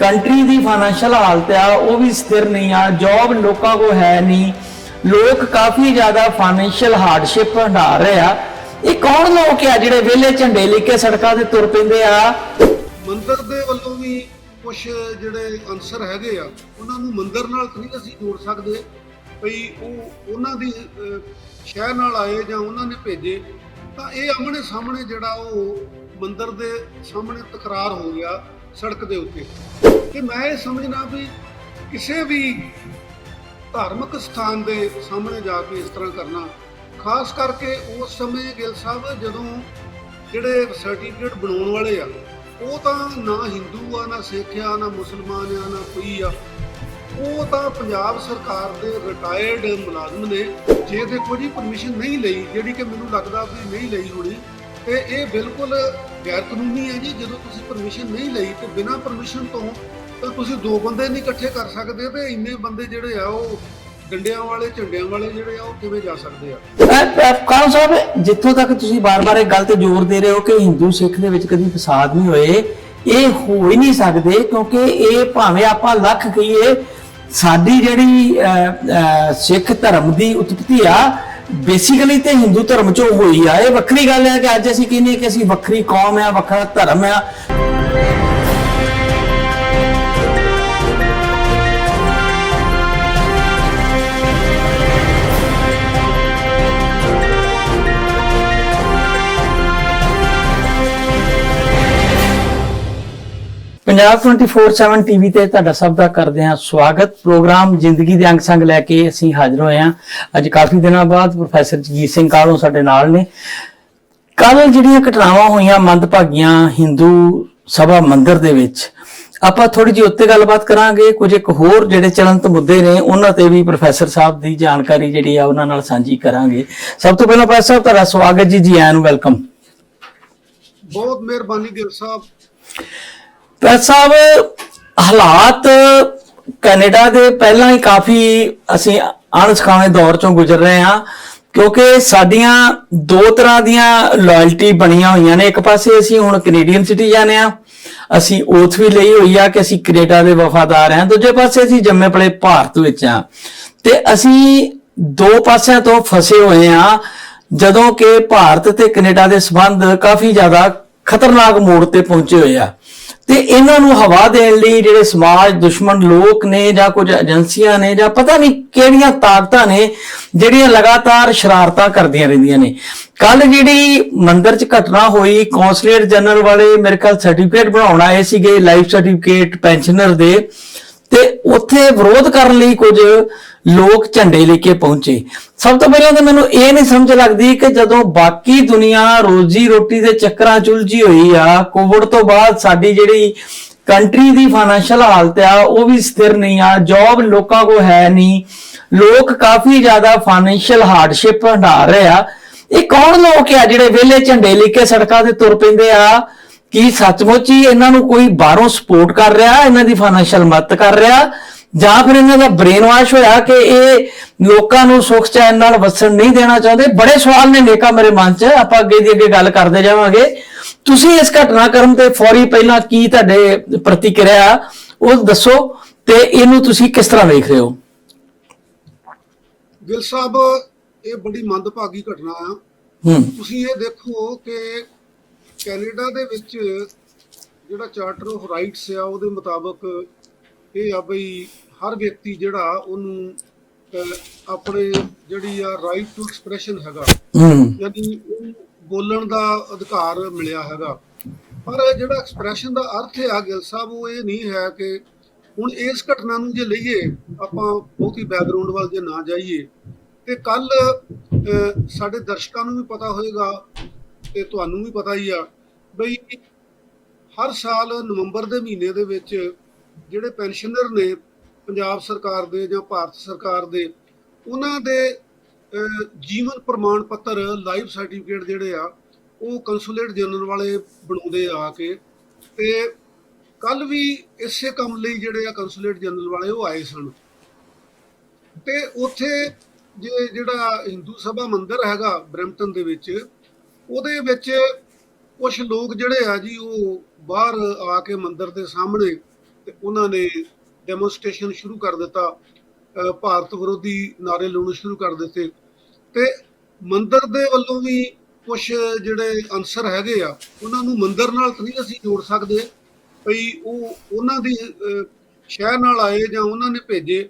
Country ਦੀ financial ਹਾਲਤ ਆ ਉਹ ਵੀ ਸਥਿਰ ਨਹੀਂ ਆ ਜੌਬ ਲੋਕਾਂ ਕੋ ਹੈ ਨਹੀਂ। ਲੋਕ ਕਾਫੀ ਜ਼ਿਆਦਾ ਫਾਈਨੈਂਸ਼ੀਅਲ ਹਾਰਡਸ਼ਿਪ ਹੰਡਾ ਰਹੇ ਆ। ਇਹ ਕੌਣ ਲੋਕ ਆ ਜਿਹੜੇ ਵਿਹਲੇ ਝੰਡੇ ਲੈ ਕੇ ਸੜਕਾਂ ਤੇ ਤੁਰ ਪੈਂਦੇ ਆ? ਮੰਦਰ ਦੇ ਵੱਲੋਂ ਵੀ ਕੁਝ ਜਿਹੜੇ ਅਨਸਰ ਹੈਗੇ ਆ ਉਹਨਾਂ ਨੂੰ ਮੰਦਰ ਨਾਲ ਨਹੀਂ ਅਸੀਂ ਜੋੜ ਸਕਦੇ। ਭਈ ਉਹ ਉਹਨਾਂ ਦੀ ਅਹ, ਸ਼ਹਿਰ ਨਾਲ ਆਏ ਜਾਂ ਉਹਨਾਂ ਨੇ ਭੇਜੇ ਤਾਂ ਇਹ ਆਮਣੇ ਸਾਹਮਣੇ ਜਿਹੜਾ ਉਹ ਮੰਦਰ ਦੇ ਸਾਹਮਣੇ ਤਕਰਾਰ ਹੋ ਗਿਆ। ਸੜਕ ਦੇ ਉੱਤੇ ਤੇ ਮੈਂ ਇਹ ਸਮਝਣਾ ਵੀ ਕਿਸੇ ਵੀ ਧਾਰਮਿਕ ਸਥਾਨ ਦੇ ਸਾਹਮਣੇ ਜਾ ਕੇ ਇਸ ਤਰ੍ਹਾਂ ਕਰਨਾ, ਖਾਸ ਕਰਕੇ ਉਸ ਸਮੇਂ ਗਿੱਲ ਸਾਹਿਬ ਜਦੋਂ ਜਿਹੜੇ ਸਰਟੀਫਿਕੇਟ ਬਣਾਉਣ ਵਾਲੇ ਆ, ਉਹ ਤਾਂ ਨਾ ਹਿੰਦੂ ਆ, ਨਾ ਸਿੱਖ ਆ, ਨਾ ਮੁਸਲਮਾਨ ਆ, ਨਾ ਕੋਈ ਆ, ਉਹ ਤਾਂ ਪੰਜਾਬ ਸਰਕਾਰ ਦੇ ਰਿਟਾਇਰਡ ਮੁਲਾਜ਼ਮ ਨੇ, ਜੇ ਤੇ ਕੋਈ ਪਰਮਿਸ਼ਨ ਨਹੀਂ ਲਈ, ਜਿਹੜੀ ਕਿ ਮੈਨੂੰ ਲੱਗਦਾ ਵੀ ਨਹੀਂ ਲਈ ਹੋਣੀ, ਤੇ ਇਹ ਬਿਲਕੁਲ ਗੈਰ ਕਾਨੂੰਨੀ ਹੈ ਜੀ, ਜਦੋਂ ਤੁਸੀਂ ਪਰਮਿਸ਼ਨ ਨਹੀਂ ਲਈ ਤੇ ਬਿਨਾਂ ਪਰਮਿਸ਼ਨ ਤੋਂ ਤਾਂ ਤੁਸੀਂ ਦੋ ਬੰਦੇ ਨਹੀਂ ਇਕੱਠੇ ਕਰ ਸਕਦੇ ਤੇ ਇੰਨੇ ਬੰਦੇ ਜਿਹੜੇ ਆ ਉਹ ਡੰਡਿਆਂ ਵਾਲੇ, ਝੰਡਿਆਂ ਵਾਲੇ ਜਿਹੜੇ ਆ ਉਹ ਕਿਵੇਂ ਜਾ ਸਕਦੇ ਆ? ਕਾਲ ਸਾਹਿਬ, ਜਿੱਥੋਂ ਤੱਕ ਤੁਸੀਂ ਬਾਰ-ਬਾਰ ਇਹ ਗੱਲ ਤੇ ਜ਼ੋਰ ਦੇ ਰਹੇ ਹੋ ਕਿ ਹਿੰਦੂ ਸਿੱਖ ਦੇ ਵਿੱਚ ਕਦੀ ਫਸਾਦ ਨਹੀਂ ਹੋਏ, ਇਹ ਹੋ ਹੀ ਨਹੀਂ ਸਕਦੇ ਕਿਉਂਕਿ ਇਹ ਭਾਵੇਂ ਆਪਾਂ ਲੱਖ ਕਹੀਏ, ਸਾਡੀ ਜਿਹੜੀ ਸਿੱਖ ਧਰਮ ਦੀ ਉਤਪਤੀ ਆ ਬੇਸਿਕਲੀ ਤੇ ਹਿੰਦੂ ਧਰਮ ਚੋਂ ਹੋਈ ਆ। ਇਹ ਵੱਖਰੀ ਗੱਲ ਹੈ ਕਿ ਅੱਜ ਅਸੀਂ ਕਹਿੰਦੇ ਕਿ ਅਸੀਂ ਵੱਖਰੀ ਕੌਮ ਆ, ਵੱਖਰਾ ਧਰਮ ਆ। ਪੰਜਾਬ 24/7 ਟੀਵੀ ਤੇ ਤੁਹਾਡਾ ਸਭ ਦਾ ਕਰਦੇ ਹਾਂ ਸਵਾਗਤ। ਪ੍ਰੋਗਰਾਮ ਜ਼ਿੰਦਗੀ ਦੇ ਅੰਗ ਸੰਗ ਲੈ ਕੇ ਅਸੀਂ ਹਾਜ਼ਰ ਹੋਏ ਹਾਂ। ਅੱਜ ਕਾਫੀ ਦਿਨਾਂ ਬਾਅਦ ਪ੍ਰੋਫੈਸਰ ਜਗੀਰ ਸਿੰਘ ਕਾਲੋਂ ਸਾਡੇ ਨਾਲ ਨੇ। ਕੱਲ ਜਿਹੜੀਆਂ ਘਟਨਾਵਾਂ ਹੋਈਆਂ, ਮੰਦਭਾਗੀਆਂ ਹਿੰਦੂ ਸਭਾ ਮੰਦਿਰ ਦੇ ਵਿੱਚ। ਆਪਾਂ ਥੋੜੀ ਜਿਹੀ ਉੱਤੇ ਗੱਲਬਾਤ ਕਰਾਂਗੇ। ਕੁਝ ਇੱਕ ਹੋਰ ਜਿਹੜੇ ਚਲੰਤ ਮੁੱਦੇ ਨੇ, ਉਹਨਾਂ ਤੇ ਵੀ ਪ੍ਰੋਫੈਸਰ ਸਾਹਿਬ ਦੀ ਜਾਣਕਾਰੀ ਜਿਹੜੀ ਆ ਉਹਨਾਂ ਨਾਲ ਸਾਂਝੀ ਕਰਾਂਗੇ। ਸਭ ਤੋਂ ਪਹਿਲਾਂ ਪ੍ਰੋਫੈਸਰ ਸਾਹਿਬ, ਤੁਹਾਡਾ ਸਵਾਗਤ ਜੀ। ਜੀ ਆਇਆਂ ਨੂੰ ਵੈਲਕਮ। ਬਹੁਤ ਮਿਹਰਬਾਨੀ ਗਿਲ ਸਾਹਿਬ। ਪਰ ਸਾਹਿਬ, ਹਾਲਾਤ ਕੈਨੇਡਾ ਦੇ ਪਹਿਲਾਂ ਹੀ ਕਾਫੀ ਅਸੀਂ ਅਣਸਖਾਵੇਂ ਦੌਰ ਚੋਂ ਗੁਜ਼ਰ ਰਹੇ ਹਾਂ, ਕਿਉਂਕਿ ਸਾਡੀਆਂ ਦੋ ਤਰ੍ਹਾਂ ਦੀਆਂ ਲਾਇਲਟੀ ਬਣੀਆਂ ਹੋਈਆਂ ਨੇ। ਇੱਕ ਪਾਸੇ ਅਸੀਂ ਹੁਣ ਕੈਨੇਡੀਅਨ ਸਿਟੀਜ਼ਨ ਆ ਅਸੀਂ ਓਥ ਵੀ ਲਈ ਹੋਈ ਆ ਕਿ ਅਸੀਂ ਕੈਨੇਡਾ ਦੇ ਵਫਾਦਾਰ ਹਾਂ। ਦੂਜੇ ਪਾਸੇ ਅਸੀਂ ਜੰਮੇ ਪਲੇ ਭਾਰਤ ਵਿੱਚ ਆ ਤੇ ਅਸੀਂ ਦੋ ਪਾਸਿਆਂ ਤੋਂ ਫਸੇ ਹੋਏ ਆ ਜਦੋਂ ਕਿ ਭਾਰਤ ਤੇ ਕੈਨੇਡਾ ਦੇ ਸਬੰਧ ਕਾਫੀ ਜ਼ਿਆਦਾ ਖਤਰਨਾਕ ਮੋੜ ਤੇ ਪਹੁੰਚੇ ਹੋਏ ਆ। ਤੇ ਇਹਨਾਂ ਨੂੰ ਹਵਾ ਦੇਣ ਲਈ ਜਿਹੜੇ ਸਮਾਜ, ਦੁਸ਼ਮਣ ਲੋਕ ਨੇ ਜਾਂ ਕੁਝ ਏਜੰਸੀਆਂ ਨੇ ਜਾਂ ਪਤਾ ਨਹੀਂ ਕਿਹੜੀਆਂ ਤਾਕਤਾਂ ਨੇ, ਜਿਹੜੀਆਂ ਲਗਾਤਾਰ ਸ਼ਰਾਰਤਾਂ ਕਰਦੀਆਂ ਰਹਿੰਦੀਆਂ ਨੇ। ਕੱਲ ਜਿਹੜੀ ਮੰਦਰ 'ਚ ਘਟਨਾ ਹੋਈ, ਕੌਂਸਲੇਟ ਜਨਰਲ ਵਾਲੇ ਮੇਰੇ ਖਿਆਲ ਸਰਟੀਫਿਕੇਟ ਬਣਾਉਣ ਆਏ ਸੀਗੇ ਲਾਈਫ ਸਰਟੀਫਿਕੇਟ ਪੈਨਸ਼ਨਰ ਦੇ। ਤੇ ਉੱਥੇ ਵਿਰੋਧ ਕਰਨ ਲਈ ਕੁਝ ਲੋਕ ਝੰਡੇ ਲੈ ਕੇ ਪਹੁੰਚੇ। ਸਭ ਤੋਂ ਪਹਿਲਾਂ ਤਾਂ ਮੈਨੂੰ ਇਹ ਨਹੀਂ ਸਮਝ ਲੱਗਦੀ ਕਿ ਜਦੋਂ ਬਾਕੀ ਦੁਨੀਆ ਰੋਜੀ ਰੋਟੀ ਦੇ ਚੱਕਰਾਂ 'ਚ ਉਲਝੀ ਹੋਈ ਆ, ਕੋਵਿਡ ਤੋਂ ਬਾਅਦ ਸਾਡੀ ਜਿਹੜੀ ਕੰਟਰੀ ਦੀ ਫਾਈਨੈਂਸ਼ੀਅਲ ਹਾਲਤ ਆ, ਉਹ ਵੀ ਸਥਿਰ ਨਹੀਂ ਆ, ਜੌਬ ਲੋਕਾਂ ਕੋ ਹੈ ਨਹੀਂ, ਲੋਕ ਕਾਫੀ ਜ਼ਿਆਦਾ ਫਾਈਨੈਂਸ਼ੀਅਲ ਹਾਰਡਸ਼ਿਪ ਹੰਡਾ ਰਹੇ ਆ। ਇਹ ਕੌਣ ਲੋਕ ਆ ਜਿਹੜੇ ਵਿਹਲੇ ਝੰਡੇ ਲੈ ਕੇ ਸੜਕਾਂ ਤੇ ਤੁਰ ਪੈਂਦੇ ਆ? ਕੀ ਸੱਚਮੁੱਚ ਹੀ ਇਹਨਾਂ ਨੂੰ ਕੋਈ ਬਾਹਰੋਂ ਸਪੋਰਟ ਕਰ ਰਿਹਾ ਇਹਨਾਂ ਦੀ ਫਾਈਨੈਂਸ਼ੀਅਲ ਮਦਦ ਕਰ ਰਿਹਾ? ਜਾਂ ਫਿਰ ਇਹਨਾਂ ਦਾ ਬ੍ਰੇਨ ਵਾਸ਼ ਹੋਇਆ ਕਿ ਇਹ ਲੋਕਾਂ ਨੂੰ ਸੁੱਖ ਚੈਨ ਨਾਲ ਵਸਣ ਨਹੀਂ ਦੇਣਾ ਚਾਹੁੰਦੇ? ਬੜੇ ਸਵਾਲ ਨੇ ਨੇਕਾ ਮੇਰੇ ਮਨ 'ਚ ਆਪਾਂ ਅੱਗੇ ਦੀ ਅੱਗੇ ਗੱਲ ਕਰਦੇ ਜਾਵਾਂਗੇ। ਤੁਸੀਂ ਇਸ ਘਟਨਾਕ੍ਰਮ ਤੇ ਫੌਰੀ ਪਹਿਲਾਂ ਕੀ ਤੁਹਾਡੇ ਪ੍ਰਤੀਕਿਰਿਆ ਉਹ ਦੱਸੋ ਤੇ ਇਹਨੂੰ ਤੁਸੀਂ ਕਿਸ ਤਰ੍ਹਾਂ ਵੇਖ ਰਹੇ ਹੋ? ਗਿਲ ਸਾਹਿਬ ਇਹ ਬੜੀ ਮੰਦਭਾਗੀ ਘਟਨਾ ਆ। ਤੁਸੀਂ ਇਹ ਦੇਖੋ ਕਿ ਕੈਨੇਡਾ ਦੇ ਵਿੱਚ ਜਿਹੜਾ ਚਾਰਟਰ ਆਫ ਰਾਈਟਸ ਆ ਉਹਦੇ ਮੁਤਾਬਕ ਇਹ ਆ ਬਈ ਹਰ ਵਿਅਕਤੀ ਜਿਹੜਾ ਉਹਨੂੰ ਆਪਣੇ ਜਿਹੜੀ ਆ ਰਾਈਟ ਟੂ ਐਕਸਪ੍ਰੈਸ਼ਨ ਹੈਗਾ ਯਾਨੀ ਬੋਲਣ ਦਾ ਅਧਿਕਾਰ ਮਿਲਿਆ ਹੈਗਾ। ਪਰ ਜਿਹੜਾ ਐਕਸਪ੍ਰੈਸ਼ਨ ਦਾ ਅਰਥ ਹੈ ਗਿਲ ਸਾਹਿਬ ਉਹ ਇਹ ਨਹੀਂ ਹੈ ਕਿ ਹੁਣ ਇਸ ਘਟਨਾ ਨੂੰ ਜੇ ਲਈਏ ਆਪਾਂ ਬਹੁਤੀ ਬੈਕਗ੍ਰਾਉਂਡ ਵੱਲ ਜੇ ਨਾ ਜਾਈਏ ਤੇ ਕੱਲ ਸਾਡੇ ਦਰਸ਼ਕਾਂ ਨੂੰ ਵੀ ਪਤਾ ਹੋਏਗਾ ਤੇ ਤੁਹਾਨੂੰ ਵੀ ਪਤਾ ਹੀ ਆ ਬਈ ਹਰ ਸਾਲ ਨਵੰਬਰ ਦੇ ਮਹੀਨੇ ਦੇ ਵਿੱਚ ਜਿਹੜੇ ਪੈਨਸ਼ਨਰ ਨੇ ਪੰਜਾਬ ਸਰਕਾਰ ਦੇ ਜਾਂ ਭਾਰਤ ਸਰਕਾਰ ਦੇ, ਉਹਨਾਂ ਦੇ ਜੀਵਨ ਪ੍ਰਮਾਣ ਪੱਤਰ ਲਾਈਫ ਸਰਟੀਫਿਕੇਟ ਜਿਹੜੇ ਆ, ਉਹ ਕੰਸੂਲੇਟ ਜਨਰਲ ਵਾਲੇ ਬਣਾਉਂਦੇ ਆ ਕੇ ਤੇ ਕੱਲ ਵੀ ਇਸੇ ਕੰਮ ਲਈ ਜਿਹੜੇ ਆ ਕੰਸੂਲੇਟ ਜਨਰਲ ਵਾਲੇ ਉਹ ਆਏ ਸਨ। ਤੇ ਉੱਥੇ ਜੇ ਜਿਹੜਾ ਹਿੰਦੂ ਸਭਾ ਮੰਦਿਰ ਹੈਗਾ ਬ੍ਰੈਂਪਟਨ ਦੇ ਵਿੱਚ ਉਹਦੇ ਵਿੱਚ ਕੁਝ ਲੋਕ ਜਿਹੜੇ ਆ ਜੀ, ਉਹ ਬਾਹਰ ਆ ਕੇ ਮੰਦਿਰ ਦੇ ਸਾਹਮਣੇ ਤੇ ਉਹਨਾਂ ਨੇ ਡੈਮੋਨਸਟ੍ਰੇਸ਼ਨ ਸ਼ੁਰੂ ਕਰ ਦਿੱਤਾ। ਭਾਰਤ ਵਿਰੋਧੀ ਨਾਰੇ ਲਾਉਣੇ ਸ਼ੁਰੂ ਕਰ ਦਿੱਤੇ। ਤੇ ਮੰਦਰ ਦੇ ਵੱਲੋਂ ਵੀ ਕੁਝ ਜਿਹੜੇ ਅਨਸਰ ਹੈਗੇ ਆ, ਉਹਨਾਂ ਨੂੰ ਮੰਦਰ ਨਾਲ ਤਾਂ ਨਹੀਂ ਅਸੀਂ ਜੋੜ ਸਕਦੇ। ਭਈ ਉਹ ਉਹਨਾਂ ਦੀ ਸ਼ਹਿਰ ਨਾਲ ਆਏ ਜਾਂ ਉਹਨਾਂ ਨੇ ਭੇਜੇ,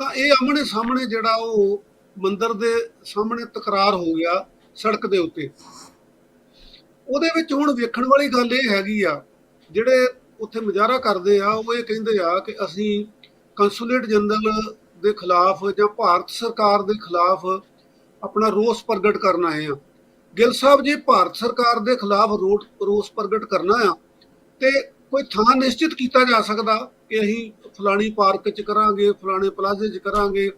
ਤਾਂ ਇਹ ਆਮਣੇ ਸਾਹਮਣੇ ਜਿਹੜਾ ਉਹ ਮੰਦਰ ਦੇ ਸਾਹਮਣੇ ਤਕਰਾਰ ਹੋ ਗਿਆ ਸੜਕ ਦੇ ਉੱਤੇ। ਉਹਦੇ ਵਿੱਚ ਹੁਣ ਵੇਖਣ ਵਾਲੀ ਗੱਲ ਇਹ ਹੈਗੀ ਆ, ਜਿਹੜੇ ਉੱਥੇ ਮੁਜ਼ਾਹਰਾ ਕਰਦੇ ਆ, ਉਹ ਇਹ ਕਹਿੰਦੇ ਆ ਕਿ ਅਸੀਂ ਕੰਸੂਲੇਟ ਜਨਰਲ ਦੇ ਖਿਲਾਫ ਜਾਂ ਭਾਰਤ ਸਰਕਾਰ ਦੇ ਖਿਲਾਫ ਆਪਣਾ ਰੋਸ ਪ੍ਰਗਟ ਕਰਨ ਆਏ ਆ। ਗਿੱਲ ਸਾਹਿਬ ਜੀ, ਭਾਰਤ ਸਰਕਾਰ ਦੇ ਖਿਲਾਫ ਰੋਡ ਰੋਸ ਪ੍ਰਗਟ ਕਰਨਾ ਆ ਤੇ ਕੋਈ ਥਾਂ ਨਿਸ਼ਚਿਤ ਕੀਤਾ ਜਾ ਸਕਦਾ ਕਿ ਅਸੀਂ ਫਲਾਣੀ ਪਾਰਕ 'ਚ ਕਰਾਂਗੇ, ਫਲਾਣੇ ਪਲਾਜ਼ੇ 'ਚ ਕਰਾਂਗੇ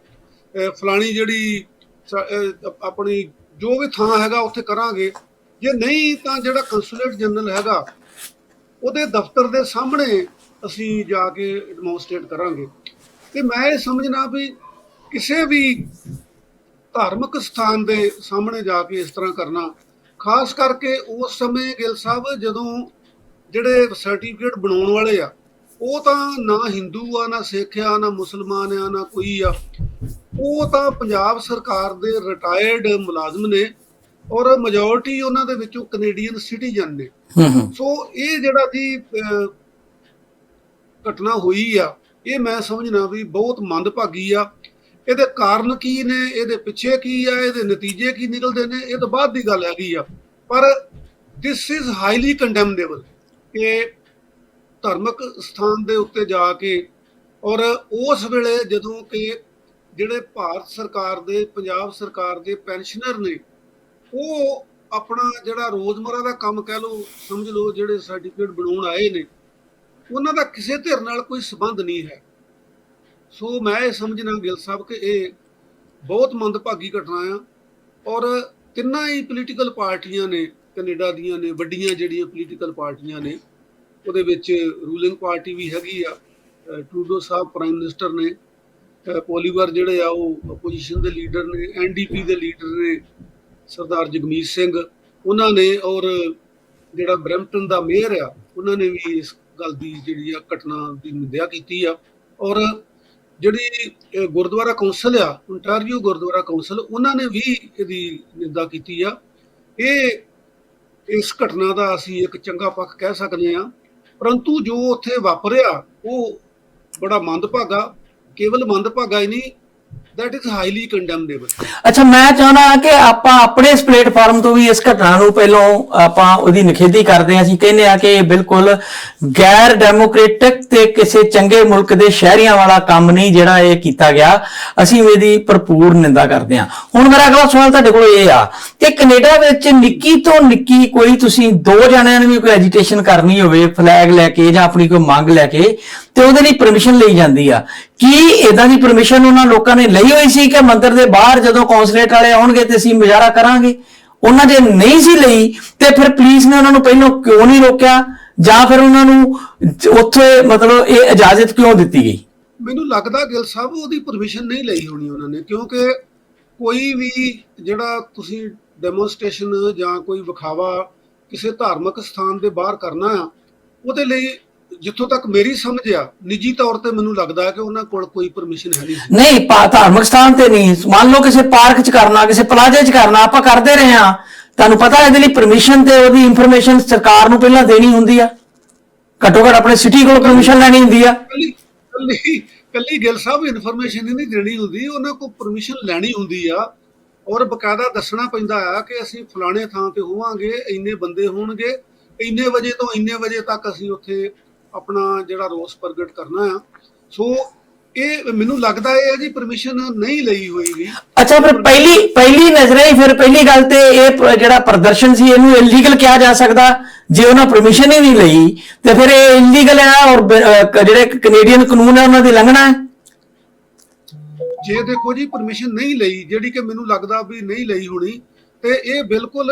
ਫਲਾਣੀ ਜਿਹੜੀ ਆਪਣੀ ਜੋ ਵੀ ਥਾਂ ਹੈਗਾ ਉੱਥੇ ਕਰਾਂਗੇ। ਜੇ ਨਹੀਂ ਤਾਂ ਜਿਹੜਾ ਕੰਸੂਲੇਟ ਜਨਰਲ ਹੈਗਾ, ਉਹਦੇ ਦਫ਼ਤਰ ਦੇ ਸਾਹਮਣੇ ਅਸੀਂ ਜਾ ਕੇ ਡੈਮੋਨਸਟ੍ਰੇਟ ਕਰਾਂਗੇ। ਤੇ ਮੈਂ ਇਹ ਸਮਝਣਾ ਵੀ ਕਿਸੇ ਵੀ ਧਾਰਮਿਕ ਸਥਾਨ ਦੇ ਸਾਹਮਣੇ ਜਾ ਕੇ ਇਸ ਤਰ੍ਹਾਂ ਕਰਨਾ, ਖਾਸ ਕਰਕੇ ਉਸ ਸਮੇਂ ਗਿੱਲ ਸਾਹਿਬ ਜਦੋਂ ਜਿਹੜੇ ਸਰਟੀਫਿਕੇਟ ਬਣਾਉਣ ਵਾਲੇ ਆ, ਉਹ ਤਾਂ ਨਾ ਹਿੰਦੂ ਆ, ਨਾ ਸਿੱਖ ਆ, ਨਾ ਮੁਸਲਮਾਨ ਆ, ਨਾ ਕੋਈ ਆ, ਉਹ ਤਾਂ ਪੰਜਾਬ ਸਰਕਾਰ ਦੇ ਰਿਟਾਇਰਡ ਮੁਲਾਜ਼ਮ ਨੇ। ਔਰ ਮੈਜੋਰਟੀ ਉਹਨਾਂ ਦੇ ਵਿੱਚੋਂ ਕੈਨੇਡੀਅਨ ਸਿਟੀਜ਼ਨ ਨੇ। ਹੂੰ ਹੂੰ। ਸੋ ਇਹ ਜਿਹੜਾ ਅਹ, ਘਟਨਾ ਹੋਈ ਆ ਇਹ ਮੈਂ ਸਮਝਣਾ ਵੀ ਬਹੁਤ ਮੰਦਭਾਗੀ ਆ। ਇਹਦੇ ਕਾਰਨ ਕੀ ਨੇ ਇਹਦੇ ਪਿੱਛੇ ਕੀ ਆ ਇਹਦੇ ਨਤੀਜੇ ਕੀ ਨਿਕਲਦੇ ਨੇ ਇਹ ਤਾਂ ਬਾਅਦ ਦੀ ਗੱਲ ਹੈਗੀ ਆ। ਪਰ ਦਿਸ ਇਜ਼ ਹਾਈਲੀ ਕੰਡੈਮਨੇਬਲ ਕਿ ਧਾਰਮਿਕ ਸਥਾਨ ਦੇ ਉੱਤੇ ਜਾ ਕੇ ਔਰ ਉਸ ਵੇਲੇ ਜਦੋਂ ਕਿ ਜਿਹੜੇ ਭਾਰਤ ਸਰਕਾਰ ਦੇ ਪੰਜਾਬ ਸਰਕਾਰ ਦੇ ਪੈਨਸ਼ਨਰ ਨੇ ਉਹ ਆਪਣਾ ਜਿਹੜਾ ਰੋਜ਼ਮਰਾ ਦਾ ਕੰਮ ਕਹਿ ਲਓ, ਸਮਝ ਲਓ ਜਿਹੜੇ ਸਰਟੀਫਿਕੇਟ ਬਣਾਉਣ ਆਏ ਨੇ, ਉਹਨਾਂ ਦਾ ਕਿਸੇ ਧਿਰ ਨਾਲ ਕੋਈ ਸਬੰਧ ਨਹੀਂ ਹੈ। ਸੋ ਮੈਂ ਇਹ ਸਮਝਣਾ ਗਿੱਲ ਸਾਹਿਬ ਕਿ ਇਹ ਬਹੁਤ ਮੰਦਭਾਗੀ ਘਟਨਾ ਆ ਔਰ ਤਿੰਨਾਂ ਹੀ ਪੋਲੀਟੀਕਲ ਪਾਰਟੀਆਂ ਨੇ, ਕੈਨੇਡਾ ਦੀਆਂ ਨੇ, ਵੱਡੀਆਂ ਜਿਹੜੀਆਂ ਪੋਲੀਟੀਕਲ ਪਾਰਟੀਆਂ ਨੇ, ਉਹਦੇ ਵਿੱਚ ਰੂਲਿੰਗ ਪਾਰਟੀ ਵੀ ਹੈਗੀ ਆ, ਅਹ ਟਰੂਡੋ ਸਾਹਿਬ ਪ੍ਰਾਈਮ ਮਿਨਿਸਟਰ ਨੇ ਪੋਲੀਵਰ ਜਿਹੜੇ ਆ ਉਹ ਆਪੋਜੀਸ਼ਨ ਦੇ ਲੀਡਰ ਨੇ ਐਨਡੀਪੀ ਦੇ ਲੀਡਰ ਨੇ ਸਰਦਾਰ ਜਗਮੀਤ ਸਿੰਘ, ਉਹਨਾਂ ਨੇ ਔਰ ਜਿਹੜਾ ਬਰੈਂਪਟਨ ਦਾ ਮੇਅਰ ਆ, ਉਹਨਾਂ ਨੇ ਵੀ ਇਸ ਗੱਲ ਦੀ ਜਿਹੜੀ ਆ ਘਟਨਾ ਦੀ ਨਿੰਦਿਆ ਕੀਤੀ ਆ। ਔਰ ਜਿਹੜੀ ਗੁਰਦੁਆਰਾ ਕੌਂਸਲ ਆ, ontario ਗੁਰਦੁਆਰਾ ਕੌਂਸਲ, ਉਹਨਾਂ ਨੇ ਵੀ ਇਹਦੀ ਨਿੰਦਾ ਕੀਤੀ ਆ। ਇਹ, ਇਸ ਘਟਨਾ ਦਾ ਅਸੀਂ ਇੱਕ ਚੰਗਾ ਪੱਖ ਕਹਿ ਸਕਦੇ ਆ ਪਰੰਤੂ ਜੋ ਉੱਥੇ ਵਾਪਰਿਆ, ਉਹ ਬੜਾ ਮੰਦਭਾਗਾ, ਕੇਵਲ ਮੰਦਭਾਗਾ ਹੀ ਨਹੀਂ that is highly condemnable. ਅੱਛਾ, ਮੈਂ ਚਾਹੁੰਦਾ ਹਾਂ ਕਿ ਆਪਾਂ ਆਪਣੇ ਇਸ ਪਲੇਟਫਾਰਮ ਤੋਂ ਵੀ ਇਸ ਘਟਨਾ ਨੂੰ ਪਹਿਲਾਂ ਆਪਾਂ ਉਹਦੀ ਨਿਖੇਧੀ ਕਰਦੇ ਹਾਂ। ਅਸੀਂ ਕਹਿੰਦੇ ਆ ਕਿ ਇਹ ਬਿਲਕੁਲ ਗੈਰ ਡੈਮੋਕ੍ਰੈਟਿਕ ਤੇ ਕਿਸੇ ਚੰਗੇ ਮੁਲਕ ਦੇ ਸ਼ਹਿਰੀਆਂ ਵਾਲਾ ਕੰਮ ਨਹੀਂ ਜਿਹੜਾ ਇਹ ਕੀਤਾ ਗਿਆ। ਅਸੀਂ ਇਹਦੀ ਭਰਪੂਰ ਨਿੰਦਾ ਕਰਦੇ ਹਾਂ। ਹੁਣ ਮੇਰਾ ਅਗਲਾ ਸਵਾਲ ਤੁਹਾਡੇ ਕੋਲ ਇਹ ਆ ਕਿ ਕੈਨੇਡਾ ਵਿੱਚ ਨਿੱਕੀ ਤੋਂ ਨਿੱਕੀ ਕੋਈ ਤੁਸੀਂ ਦੋ ਜਣਿਆਂ ਨੇ ਵੀ ਕੋਈ ਐਜੀਟੇਸ਼ਨ ਕਰਨੀ ਹੋਵੇ ਫਲੈਗ ਲੈ ਕੇ ਜਾਂ ਆਪਣੀ ਕੋਈ ਮੰਗ ਲੈ ਕੇ ਤੇ ਉਹਦੇ ਲਈ ਪਰਮਿਸ਼ਨ ਲਈ ਜਾਂਦੀ ਆ। ਕੀ ਇਦਾਂ ਦੀ ਪਰਮਿਸ਼ਨ ਉਹਨਾਂ ਲੋਕਾਂ ਨੇ ਲਈ ਹੋਈ ਸੀ ਕਿ ਮੰਦਿਰ ਦੇ ਬਾਹਰ ਜਦੋਂ ਕੌਂਸਲੇਟ ਵਾਲੇ ਆਉਣਗੇ ਤੇ ਅਸੀਂ ਮੁਜ਼ਾਹਰਾ ਕਰਾਂਗੇ? ਉਹਨਾਂ ਦੇ ਨਹੀਂ ਸੀ ਲਈ ਤੇ ਫਿਰ ਪੁਲਿਸ ਨੇ ਉਹਨਾਂ ਨੂੰ ਪਹਿਲਾਂ ਕਿਉਂ ਨਹੀਂ ਰੋਕਿਆ? ਜਾਂ ਫਿਰ ਉਹਨਾਂ ਨੂੰ ਉੱਥੇ ਮਤਲਬ ਇਹ ਇਜਾਜ਼ਤ ਕਿਉਂ ਦਿੱਤੀ ਗਈ? ਮੈਨੂੰ ਲੱਗਦਾ ਗਿੱਲ ਸਾਹਿਬ, ਉਹਦੀ ਪਰਮਿਸ਼ਨ ਨਹੀਂ ਲਈ ਹੋਣੀ ਉਹਨਾਂ ਨੇ, ਕਿਉਂਕਿ ਕੋਈ ਵੀ ਜਿਹੜਾ ਤੁਸੀਂ ਡੈਮੋਨਸਟ੍ਰੇਸ਼ਨ ਜਾਂ ਕੋਈ ਵਿਖਾਵਾ ਕਿਸੇ ਧਾਰਮਿਕ ਸਥਾਨ ਦੇ ਬਾਹਰ ਕਰਨਾ ਆ, ਉਹਦੇ ਲਈ ਜਿੱਥੋਂ ਤੱਕ ਮੇਰੀ ਸਮਝ ਆ ਨਿੱਜੀ ਤੌਰ ਤੇ ਮੈਨੂੰ ਲੱਗਦਾ ਕਿ ਉਹਨਾਂ ਕੋਲ ਕੋਈ ਪਰਮਿਸ਼ਨ ਹੈ ਨਹੀਂ ਨਹੀਂ ਪਾ- ਧਾਰਮਿਕ ਸਥਾਨ ਤੇ ਨਹੀਂ। ਮੰਨ ਲਓ ਕਿਸੇ ਪਾਰਕ 'ਚ ਕਰਨਾ ਕਿਸੇ ਪਲਾਜ਼ੇ 'ਚ ਕਰਨਾ ਆਪਾਂ ਕਰਦੇ ਰਹੇ ਹਾਂ। ਤੁਹਾਨੂੰ ਪਤਾ ਇਹਦੇ ਲਈ ਪਰਮਿਸ਼ਨ ਤੇ ਉਹਦੀ ਇਨਫੋਰਮੇਸ਼ਨ ਸਰਕਾਰ ਨੂੰ ਪਹਿਲਾਂ ਦੇਣੀ ਹੁੰਦੀ ਆ। ਘੱਟੋ ਘੱਟ ਆਪਣੇ ਸਿਟੀ ਕੋਲ ਪਰਮਿਸ਼ਨ ਲੈਣੀ ਹੁੰਦੀ ਆ। ਕੱਲੀ ਕੱਲੀ ਗਿੱਲ ਸਾਹਿਬ ਇਨਫੋਰਮੇਸ਼ਨ ਨਹੀਂ ਦੇਣੀ ਹੁੰਦੀ। ਉਹਨਾਂ ਕੋਲ ਪਰਮਿਸ਼ਨ ਲੈਣੀ ਹੁੰਦੀ ਆ। ਔਰ ਬਕਾਇਦਾ ਦੱਸਣਾ ਪੈਂਦਾ ਆ ਕਿ ਅਸੀਂ ਫਲਾਣੇ ਥਾਂ ਤੇ ਹੋਵਾਂਗੇ ਇੰਨੇ ਬੰਦੇ ਹੋਣਗੇ ਇੰਨੇ ਵਜੇ ਤੋਂ ਇੰਨੇ ਵਜੇ ਤੱਕ ਅਸੀਂ ਉੱਥੇ ਆਪਣਾ ਜਿਹੜਾ ਰੋਸ ਪ੍ਰਗਟ ਕਰਨਾ ਆ। ਸੋ ਇਹ ਮੈਨੂੰ ਲੱਗਦਾ ਇਹ ਹੈ ਜੀ ਪਰਮਿਸ਼ਨ ਨਹੀਂ ਲਈ ਹੋਈਗੀ ਅੱਛਾ ਫਿਰ ਪਹਿਲੀ ਪਹਿਲੀ ਨਜ਼ਰੇ ਹੀ ਫਿਰ ਪਹਿਲੀ ਗੱਲ ਤੇ ਇਹ ਜਿਹੜਾ ਪ੍ਰਦਰਸ਼ਨ ਸੀ ਇਹਨੂੰ ਇਲੀਗਲ ਕਿਹਾ ਜਾ ਸਕਦਾ। ਜੇ ਉਹਨਾਂ ਪਰਮਿਸ਼ਨ ਹੀ ਨਹੀਂ ਲਈ ਤੇ ਫਿਰ ਇਹ ਇਲੀਗਲ ਹੈ ਔਰ ਜਿਹੜੇ ਕੈਨੇਡੀਅਨ ਕਾਨੂੰਨ ਹੈ ਉਹਨਾਂ ਦੀ ਲੰਘਣਾ ਹੈ? ਜੇ ਦੇਖੋ ਜੀ ਪਰਮਿਸ਼ਨ ਨਹੀਂ ਲਈ ਜਿਹੜੀ ਕਿ ਮੈਨੂੰ ਲੱਗਦਾ ਵੀ ਨਹੀਂ ਲਈ ਹੋਣੀ ਤੇ ਇਹ ਬਿਲਕੁਲ